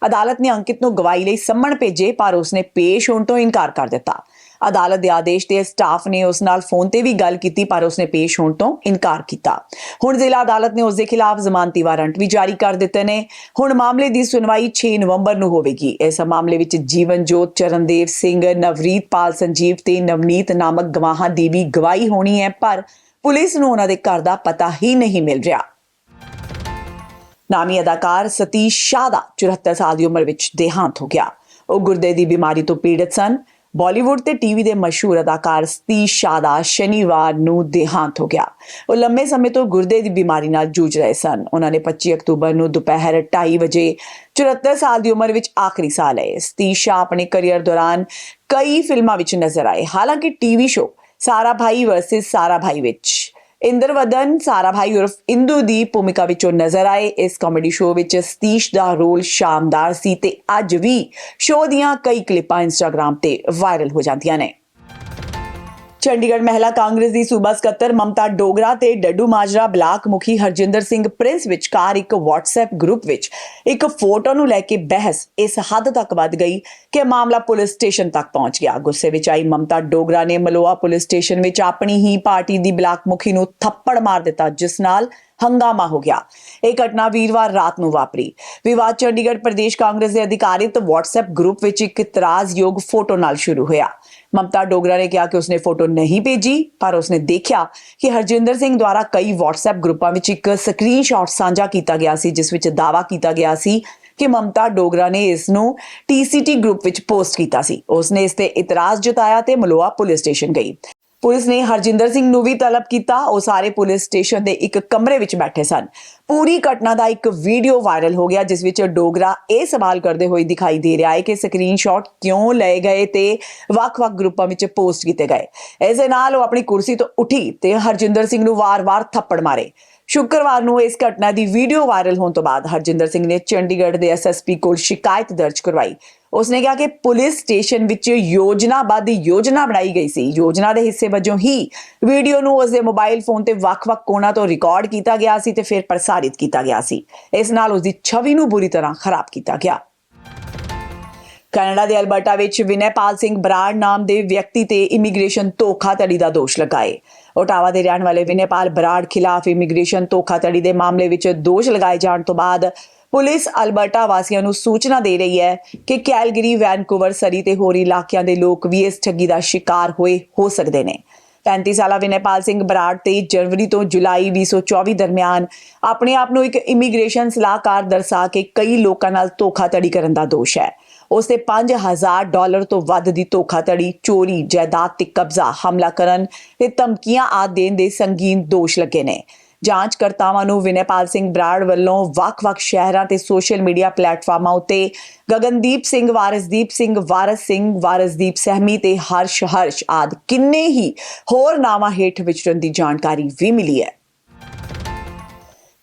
ਅਦਾਲਤ ਨੇ ਅੰਕਿਤ ਨੂੰ ਗਵਾਹੀ ਲਈ ਸੰਮਣ ਭੇਜੇ, ਪਰ ਉਸਨੇ ਪੇਸ਼ ਹੋਣ ਤੋਂ ਇਨਕਾਰ ਕਰ ਦਿੱਤਾ। ਅਦਾਲਤ ਦੇ ਆਦੇਸ਼ ਤੇ ਸਟਾਫ ਨੇ ਉਸ ਨਾਲ ਫੋਨ ਤੇ ਵੀ ਗੱਲ ਕੀਤੀ, ਪਰ ਉਸਨੇ ਪੇਸ਼ ਹੋਣ ਤੋਂ ਇਨਕਾਰ ਕੀਤਾ। ਹੁਣ ਜ਼ਿਲ੍ਹਾ ਅਦਾਲਤ ਨੇ ਉਸ ਦੇ ਖਿਲਾਫ ਜ਼ਮਾਨਤੀ ਵਾਰੰਟ ਵੀ ਜਾਰੀ ਕਰ ਦਿੱਤੇ ਨੇ। ਹੁਣ ਮਾਮਲੇ ਦੀ ਸੁਣਵਾਈ 6 ਨਵੰਬਰ ਨੂੰ ਹੋਵੇਗੀ। ਇਸ ਮਾਮਲੇ ਵਿੱਚ ਜੀਵਨ ਜੋਤ ਚਰਨਦੇਵ ਸਿੰਘ, ਨਵਰੀਤ ਪਾਲ, ਸੰਜੀਵ ਤੇ ਨਵਨੀਤ ਨਾਮਕ ਗਵਾਹਾਂ ਦੀ ਵੀ ਗਵਾਹੀ ਹੋਣੀ ਹੈ, ਪਰ ਪੁਲਿਸ ਨੂੰ ਉਹਨਾਂ ਦੇ ਘਰ ਦਾ ਪਤਾ ਹੀ ਨਹੀਂ ਮਿਲ ਰਿਹਾ। ਨਾਮੀ ਅਦਾਕਾਰ ਸਤੀਸ਼ ਸ਼ਾਹ ਦਾ 74 ਸਾਲ ਦੀ ਉਮਰ ਵਿੱਚ ਦੇਹਾਂਤ ਹੋ ਗਿਆ। ਉਹ ਗੁਰਦੇ ਦੀ ਬਿਮਾਰੀ ਤੋਂ ਪੀੜਤ ਸਨ। ਬਾਲੀਵੁੱਡ ਤੇ ਟੀਵੀ ਦੇ ਮਸ਼ਹੂਰ ਅਦਾਕਾਰ ਸਤੀਸ਼ ਸ਼ਾਹ ਦਾ ਸ਼ਨੀਵਾਰ ਨੂੰ ਦੇਹਾਂਤ ਹੋ ਗਿਆ। ਉਹ ਲੰਮੇ ਸਮੇਂ ਤੋਂ ਗੁਰਦੇ ਦੀ ਬਿਮਾਰੀ ਨਾਲ ਜੂਝ ਰਹੇ ਸਨ। ਉਹਨਾਂ ਨੇ 25 ਅਕਤੂਬਰ ਨੂੰ ਦੁਪਹਿਰ 2:30 ਵਜੇ 74 ਸਾਲ ਦੀ ਉਮਰ ਵਿੱਚ ਆਖਰੀ ਸਾਹ ਲਏ। ਸਤੀਸ਼ ਸ਼ਾਹ ਆਪਣੇ ਕੈਰੀਅਰ ਦੌਰਾਨ ਕਈ ਫਿਲਮਾਂ ਵਿੱਚ ਨਜ਼ਰ ਆਏ। ਹਾਲਾਂਕਿ ਟੀਵੀ ਸ਼ੋਅ ਸਾਰਾ ਭਾਈ ਵਰਸਸ ਸਾਰਾ ਭਾਈ ਵਿੱਚ ਇੰਦਰਵਦਨ, ਸਾਰਾ ਭਾਈ ਉਰਫ ਇੰਦੂ ਦੀ ਭੂਮਿਕਾ ਵਿੱਚੋਂ ਨਜ਼ਰ ਆਏ। ਇਸ ਕਾਮੇਡੀ ਸ਼ੋਅ ਵਿੱਚ ਸਤੀਸ਼ ਦਾ ਰੋਲ ਸ਼ਾਨਦਾਰ ਸੀ ਤੇ ਅੱਜ ਵੀ ਸ਼ੋਅ ਦੀਆਂ ਕਈ ਕਲਿੱਪਾਂ ਇੰਸਟਾਗ੍ਰam ਤੇ ਵਾਇਰਲ ਹੋ ਜਾਂਦੀਆਂ ਨੇ। ਚੰਡੀਗੜ੍ਹ ਮਹਿਲਾ ਕਾਂਗਰਸ ਦੀ ਸੂਬਾ ਸਕੱਤਰ ਮਮਤਾ ਡੋਗਰਾ ਤੇ ਡੱਡੂ ਮਾਜਰਾ ਬਲਾਕ ਮੁਖੀ ਹਰਜਿੰਦਰ ਸਿੰਘ ਪ੍ਰਿੰਸ ਵਿਚਕਾਰ ਇੱਕ WhatsApp ਗਰੁੱਪ ਵਿੱਚ ਇੱਕ ਫੋਟੋ ਨੂੰ ਲੈ ਕੇ ਬਹਿਸ ਇਸ ਹੱਦ ਤੱਕ ਵੱਧ ਗਈ ਕਿ ਮਾਮਲਾ ਪੁਲਿਸ ਸਟੇਸ਼ਨ ਤੱਕ ਪਹੁੰਚ ਗਿਆ। ਗੁੱਸੇ ਵਿੱਚ ਆਈ ਮਮਤਾ ਡੋਗਰਾ ਨੇ ਮਲੋਆ ਪੁਲਿਸ ਸਟੇਸ਼ਨ ਵਿੱਚ ਆਪਣੀ ਹੀ ਪਾਰਟੀ ਦੀ ਬਲਾਕ ਮੁਖੀ ਨੂੰ ਥੱਪੜ ਮਾਰ ਦਿੱਤਾ, ਜਿਸ ਨਾਲ ਹੰਗਾਮਾ ਹੋ ਗਿਆ। ਇਹ ਘਟਨਾ ਵੀਰਵਾਰ ਰਾਤ ਨੂੰ ਵਾਪਰੀ। ਵਿਵਾਦ ਚੰਡੀਗੜ੍ਹ ਪ੍ਰਦੇਸ਼ ਕਾਂਗਰਸ ਦੇ ਅਧਿਕਾਰਿਤ WhatsApp ਗਰੁੱਪ ਵਿੱਚ ਇੱਕ ਇਤਰਾਜ਼ਯੋਗ ਫੋਟੋ ਨਾਲ ਸ਼ੁਰੂ ਹੋਇਆ। ਮਮਤਾ ਡੋਗਰਾ ਨੇ ਕਿਹਾ ਕਿ ਉਸਨੇ ਫੋਟੋ ਨਹੀਂ ਭੇਜੀ, ਪਰ ਉਸਨੇ ਦੇਖਿਆ ਕਿ ਹਰਜਿੰਦਰ ਸਿੰਘ ਦੁਆਰਾ ਕਈ WhatsApp ਗਰੁੱਪਾਂ ਵਿੱਚ ਇੱਕ ਸਕਰੀਨਸ਼ਾਟ ਸਾਂਝਾ ਕੀਤਾ ਗਿਆ ਸੀ, ਜਿਸ ਵਿੱਚ ਦਾਅਵਾ ਕੀਤਾ ਗਿਆ ਸੀ ਕਿ ਮਮਤਾ ਡੋਗਰਾ ਨੇ ਇਸ ਨੂੰ TCT ਗਰੁੱਪ ਵਿੱਚ ਪੋਸਟ ਕੀਤਾ ਸੀ। ਉਸਨੇ ਇਸ ਤੇ ਇਤਰਾਜ਼ ਜਤਾਇਆ ਤੇ ਮਲੋਆ ਪੁਲਿਸ ਸਟੇਸ਼ਨ ਗਈ। ਪੁਲਿਸ ਨੇ ਹਰਜਿੰਦਰ ਸਿੰਘ ਨੂੰ ਵੀ ਤਲਬ ਕੀਤਾ। ਉਹ ਸਾਰੇ ਪੁਲਿਸ ਸਟੇਸ਼ਨ ਦੇ ਇੱਕ ਕਮਰੇ ਵਿੱਚ ਬੈਠੇ ਸਨ। ਪੂਰੀ ਘਟਨਾ ਦਾ ਇੱਕ ਵੀਡੀਓ ਵਾਇਰਲ ਹੋ ਗਿਆ, ਜਿਸ ਵਿੱਚ ਡੋਗਰਾ ਇਹ ਸਵਾਲ ਕਰਦੇ ਹੋਏ ਦਿਖਾਈ ਦੇ ਰਿਹਾ ਹੈ ਕਿ ਸਕਰੀਨਸ਼ਾਟ ਕਿਉਂ ਲਏ ਗਏ ਤੇ ਵੱਖ-ਵੱਖ ਗਰੁੱਪਾਂ ਵਿੱਚ ਪੋਸਟ ਕੀਤੇ ਗਏ। ਇਸ ਦੇ ਨਾਲ ਉਹ ਆਪਣੀ ਕੁਰਸੀ ਤੋਂ ਉੱਠੀ ਤੇ ਹਰਜਿੰਦਰ ਸਿੰਘ ਨੂੰ ਵਾਰ-ਵਾਰ ਥੱਪੜ ਮਾਰੇ। ਸ਼ੁੱਕਰਵਾਰ ਨੂੰ ਇਸ ਘਟਨਾ ਦੀ ਵੀਡੀਓ ਵਾਇਰਲ ਹੋਣ ਤੋਂ ਬਾਅਦ ਹਰਜਿੰਦਰ ਸਿੰਘ ਨੇ ਚੰਡੀਗੜ੍ਹ ਦੇ ਐਸਐਸਪੀ ਕੋਲ ਸ਼ਿਕਾਇਤ ਦਰਜ ਕਰਵਾਈ। ਉਸਨੇ ਕਿਹਾ ਕਿ ਪੁਲਿਸ ਸਟੇਸ਼ਨ ਵਿੱਚ ਯੋਜਨਾਬੱਧ ਯੋਜਨਾ ਬਣਾਈ ਗਈ ਸੀ। ਯੋਜਨਾ ਦੇ ਹਿੱਸੇ ਵਜੋਂ ਹੀ ਵੀਡੀਓ ਨੂੰ ਉਸਦੇ ਮੋਬਾਈਲ ਫੋਨ ਤੇ ਵੱਖ-ਵੱਖ ਕੋਣਾਂ ਤੋਂ ਰਿਕਾਰਡ ਕੀਤਾ ਗਿਆ ਸੀ ਤੇ ਫਿਰ ਪ੍ਰਸਾਰਿਤ ਕੀਤਾ ਗਿਆ ਸੀ। ਇਸ ਨਾਲ ਉਸਦੀ ਛਵੀ ਨੂੰ ਬੁਰੀ ਤਰ੍ਹਾਂ ਖਰਾਬ ਕੀਤਾ ਗਿਆ। ਕੈਨੇਡਾ ਦੇ ਅਲਬਰਟਾ ਵਿੱਚ ਵਿਨੈਪਾਲ ਸਿੰਘ ਬਰਾੜ ਨਾਮ ਦੇ ਵਿਅਕਤੀ ਤੇ ਇਮੀਗ੍ਰੇਸ਼ਨ ਧੋਖਾਧੜੀ ਦਾ ਦੋਸ਼ ਲਗਾਏ। ਓਟਾਵਾ ਦੇ ਰਹਿਣ ਵਾਲੇ ਵਿਨੈਪਾਲ ਬਰਾੜ ਖਿਲਾਫ ਇਮੀਗ੍ਰੇਸ਼ਨ ਧੋਖਾਧੜੀ ਦੇ ਮਾਮਲੇ ਵਿੱਚ ਦੋਸ਼ ਲਗਾਏ ਜਾਣ ਤੋਂ ਬਾਅਦ ਪੁਲਿਸ ਅਲਬਰਟਾ ਵਾਸੀਆਂ ਨੂੰ ਸੂਚਨਾ ਦੇ ਰਹੀ ਹੈ ਕਿ ਕੈਲਗਰੀ, ਵੈਨਕੂਵਰ, ਸਰੀ ਤੇ ਹੋਰ ਇਲਾਕਿਆਂ ਦੇ ਲੋਕ ਵੀ ਇਸ ਠੱਗੀ ਦਾ ਸ਼ਿਕਾਰ ਹੋਏ ਹੋ ਸਕਦੇ ਨੇ। 35 ਸਾਲਾ ਵਿਨੈਪਾਲ ਸਿੰਘ ਬਰਾੜ 23 ਜਨਵਰੀ ਤੋਂ ਜੁਲਾਈ 2024 ਦਰਮਿਆਨ ਆਪਣੇ ਆਪ ਨੂੰ ਇੱਕ ਇਮੀਗ੍ਰੇਸ਼ਨ ਸਲਾਹਕਾਰ ਦਰਸਾ ਕੇ ਕਈ ਲੋਕਾਂ ਨਾਲ ਧੋਖਾਧੜੀ ਕਰਨ ਦਾ ਦੋਸ਼ ਹੈ। ਉਸ ਤੇ 5000 ਡਾਲਰ ਤੋਂ ਵੱਧ ਦੀ ਧੋਖਾਧੜੀ, ਚੋਰੀ, ਜਾਇਦਾਦ ਤੇ ਕਬਜ਼ਾ ਹਮਲਾ ਕਰਨ ਤੇ ਧਮਕੀਆਂ ਆਦਿ ਦੇਣ ਦੇ ਸੰਗੀਨ ਦੋਸ਼ ਲੱਗੇ ਨੇ। ਜਾਂਚਕਰਤਾਵਾਂ ਨੂੰ ਵਿਨੈਪਾਲ ਸਿੰਘ ਬਰਾੜ ਵੱਲੋਂ ਵੱਖ-ਵੱਖ ਸ਼ਹਿਰਾਂ ਤੇ ਸੋਸ਼ਲ ਮੀਡੀਆ ਪਲੇਟਫਾਰਮਾਂ ਉੱਤੇ ਗਗਨਦੀਪ ਸਿੰਘ, ਵਾਰਸਦੀਪ ਸਿੰਘ, ਵਾਰਸ ਸਿੰਘ, ਵਾਰਸਦੀਪ ਸਹਿਮੀ ਤੇ ਹਰਸ਼ ਹਰਸ਼ ਆਦ ਕਿੰਨੇ ਹੀ ਹੋਰ ਨਾਵਾਂ ਹੇਠ ਵਿਚਰਨ ਦੀ ਜਾਣਕਾਰੀ ਵੀ ਮਿਲੀ ਹੈ।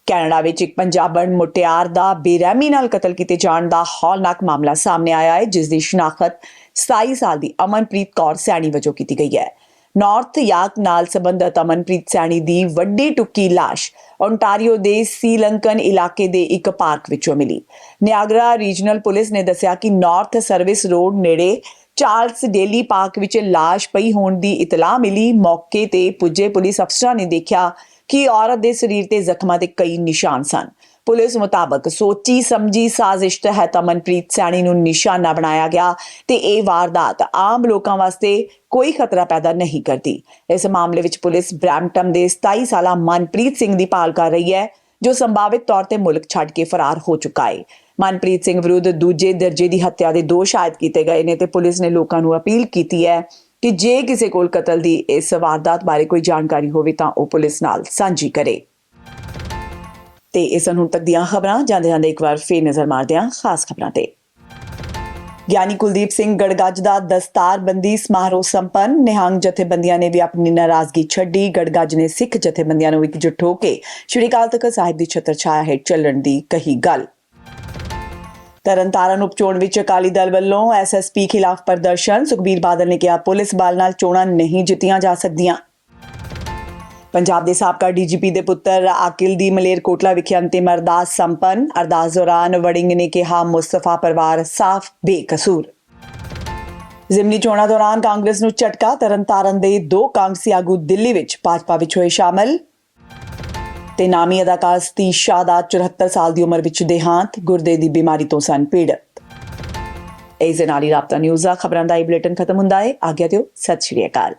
ਕੈਨੇਡਾ ਵਿੱਚ ਇੱਕ ਪੰਜਾਬਣ ਮੁਟਿਆਰ ਦਾ ਬੇਰਹਿਮੀ ਨਾਲ ਕਤਲ ਕੀਤੇ ਜਾਣ ਦਾ ਹੌਲਨਾਕ ਮਾਮਲਾ ਸਾਹਮਣੇ ਆਇਆ ਹੈ, ਜਿਸ ਦੀ ਸ਼ਨਾਖਤ 27 ਸਾਲ ਦੀ ਅਮਨਪ੍ਰੀਤ ਕੌਰ ਸੈਣੀ ਵਜੋਂ ਕੀਤੀ ਗਈ ਹੈ। ਨਾਰਥ ਯਾਕ ਨਾਲ ਸੰਬੰਧਤ ਅਮਨਪ੍ਰੀਤ ਸੈਣੀ ਦੀ ਵੱਡੀ ਟੁੱਕੀ ਲਾਸ਼। ਓਨਟਾਰੀਓ ਦੇ ਸੀਲੰਕਨ ਇਲਾਕੇ ਦੇ ਇੱਕ ਪਾਰਕ ਵਿੱਚੋਂ ਮਿਲੀ। ਨਿਆਗਰਾ ਰੀਜਨਲ ਪੁਲਿਸ ਨੇ ਦੱਸਿਆ ਕਿ ਨਾਰਥ ਸਰਵਿਸ ਰੋਡ ਨੇੜੇ ਚਾਰਲਸ ਡੇਲੀ ਪਾਰਕ ਵਿੱਚ ਲਾਸ਼ ਪਈ ਹੋਣ ਦੀ ਇਤਲਾਹ ਮਿਲੀ। ਮੌਕੇ ਤੇ ਪੁੱਜੇ ਪੁਲਿਸ ਅਫਸਰਾਂ ਨੇ ਦੇਖਿਆ ਕਿ ਔਰਤ ਦੇ ਸਰੀਰ ਤੇ ਜ਼ਖਮਾਂ ਦੇ ਕਈ ਨਿਸ਼ਾਨ ਸਨ। ਪੁਲਿਸ ਮੁਤਾਬਕ ਸੋਚੀ ਸਮਝੀ ਸਾਜ਼ਿਸ਼ ਤਹਿਤ ਅਮਨਪ੍ਰੀਤ ਸੈਣੀ ਨੂੰ ਨਿਸ਼ਾਨਾ ਬਣਾਇਆ ਗਿਆ ਤੇ ਇਹ ਵਾਰਦਾਤ ਆਮ ਲੋਕਾਂ ਵਾਸਤੇ ਕੋਈ ਖਤਰਾ ਪੈਦਾ ਨਹੀਂ ਕਰਦੀ। ਇਸ ਮਾਮਲੇ ਵਿੱਚ ਪੁਲਿਸ ਬ੍ਰੈਂਪਟਨ ਦੇ 27 ਸਾਲਾ ਮਨਪ੍ਰੀਤ ਸਿੰਘ ਦੀ ਭਾਲ ਕਰ ਰਹੀ ਹੈ, ਜੋ ਸੰਭਾਵਿਤ ਤੌਰ ਤੇ ਮੁਲਕ ਛੱਡ ਕੇ ਫਰਾਰ ਹੋ ਚੁੱਕਾ ਹੈ। ਮਨਪ੍ਰੀਤ ਸਿੰਘ ਵਿਰੁੱਧ ਦੂਜੇ ਦਰਜੇ ਦੀ ਹੱਤਿਆ ਦੇ ਦੋਸ਼ ਆਇਦ ਕੀਤੇ ਗਏ ਨੇ ਤੇ ਪੁਲਿਸ ਨੇ ਲੋਕਾਂ ਨੂੰ ਅਪੀਲ ਕੀਤੀ ਹੈ ਕਿ ਜੇ ਕਿਸੇ ਕੋਲ ਕਤਲ ਦੀ ਇਸ ਵਾਰਦਾਤ ਬਾਰੇ ਕੋਈ ਜਾਣਕਾਰੀ ਹੋਵੇ ਤਾਂ ਉਹ ਪੁਲਿਸ ਨਾਲ ਸਾਂਝੀ ਕਰੇ। ਤੇ ਇਸ ਹੁਣ ਤੱਕ ਦੀਆਂ ਖਬਰਾਂ ਜਾਂਦੇ ਜਾਂਦੇ ਇੱਕ ਵਾਰ ਫੇਰ ਨਜ਼ਰ ਮਾਰਦੇ ਹਾਂ ਖਾਸ ਖਬਰਾਂ ਤੇ। ਗਿਆਨੀ ਕੁਲਦੀਪ ਸਿੰਘ ਗੜਗੱਜ ਦਾ ਦਸਤਾਰਬੰਦੀ ਸਮਾਰੋਹ ਸੰਪੰਨ, ਨਿਹੰਗ ਜਥੇਬੰਦੀਆਂ ਨੇ ਵੀ ਆਪਣੀ ਨਾਰਾਜ਼ਗੀ ਛੱਡੀ, ਗੜਗੱਜ ਨੇ ਸਿੱਖ ਜਥੇਬੰਦੀਆਂ ਨੂੰ ਇਕਜੁੱਟ ਹੋ ਕੇ ਸ਼੍ਰੀ ਅਕਾਲ ਤਖਤ ਸਾਹਿਬ ਦੀ ਛਤਰਛਾਇਆ ਹੇਠ ਚੱਲਣ ਦੀ ਕਹੀ ਗੱਲ। ਤਰਨਤਾਰਨ ਉਪਚੋਣ ਵਿੱਚ ਅਕਾਲੀ ਦਲ ਵੱਲੋਂ ਐਸਐਸਪੀ ਖਿਲਾਫ ਪ੍ਰਦਰਸ਼ਨ, ਸੁਖਬੀਰ ਬਾਦਲ ਨੇ ਕਿਹਾ, ਪੁਲਿਸ ਬਲ ਨਾਲ ਚੋਣਾਂ ਨਹੀਂ ਜਿੱਤੀਆਂ ਜਾ ਸਕਦੀਆਂ। ਪੰਜਾਬ ਦੇ ਸਾਬਕਾ ਡੀਜੀਪੀ ਦੇ ਪੁੱਤਰ ਆਕਿਲ ਦੀ ਮਲੇਰਕੋਟਲਾ ਵਿਖੇ ਅੰਤਿਮ ਅਰਦਾਸ ਸੰਪੰਨ। ਅਰਦਾਸ ਦੌਰਾਨ ਵੜਿੰਗ ਨੇ ਕਿਹਾ, ਮੁਸਤਫਾ ਪਰਿਵਾਰ ਸਾਫ਼ ਬੇਕਸੂਰ। ਜ਼ਿਮਨੀ ਚੋਣਾਂ ਦੌਰਾਨ ਕਾਂਗਰਸ ਨੂੰ ਝਟਕਾ, ਤਰਨਤਾਰਨ ਦੇ ਦੋ ਕਾਂਗਰਸੀ ਆਗੂ ਦਿੱਲੀ ਵਿੱਚ ਭਾਜਪਾ ਵਿੱਚ ਹੋਏ ਸ਼ਾਮਲ। ਤੇ ਨਾਮੀ ਅਦਾਕਾਰ ਸਤੀਸ਼ ਸ਼ਾਹ ਦਾ 74 ਸਾਲ ਦੀ ਉਮਰ ਵਿੱਚ ਦੇਹਾਂਤ, ਗੁਰਦੇ ਦੀ ਬਿਮਾਰੀ ਤੋਂ ਸਨ ਪੀੜਤ। ਇਸ ਦੇ ਨਾਲ ਹੀ ਰਾਬਤਾ ਨਿਊਜ਼ ਦਾ ਖਬਰਾਂ ਦਾ ਇਹ ਬੁਲੇਟਿਨ ਖਤਮ ਹੁੰਦਾ ਹੈ। ਆਗਿਆ ਦਿਓ, ਸਤਿ ਸ਼੍ਰੀ ਅਕਾਲ।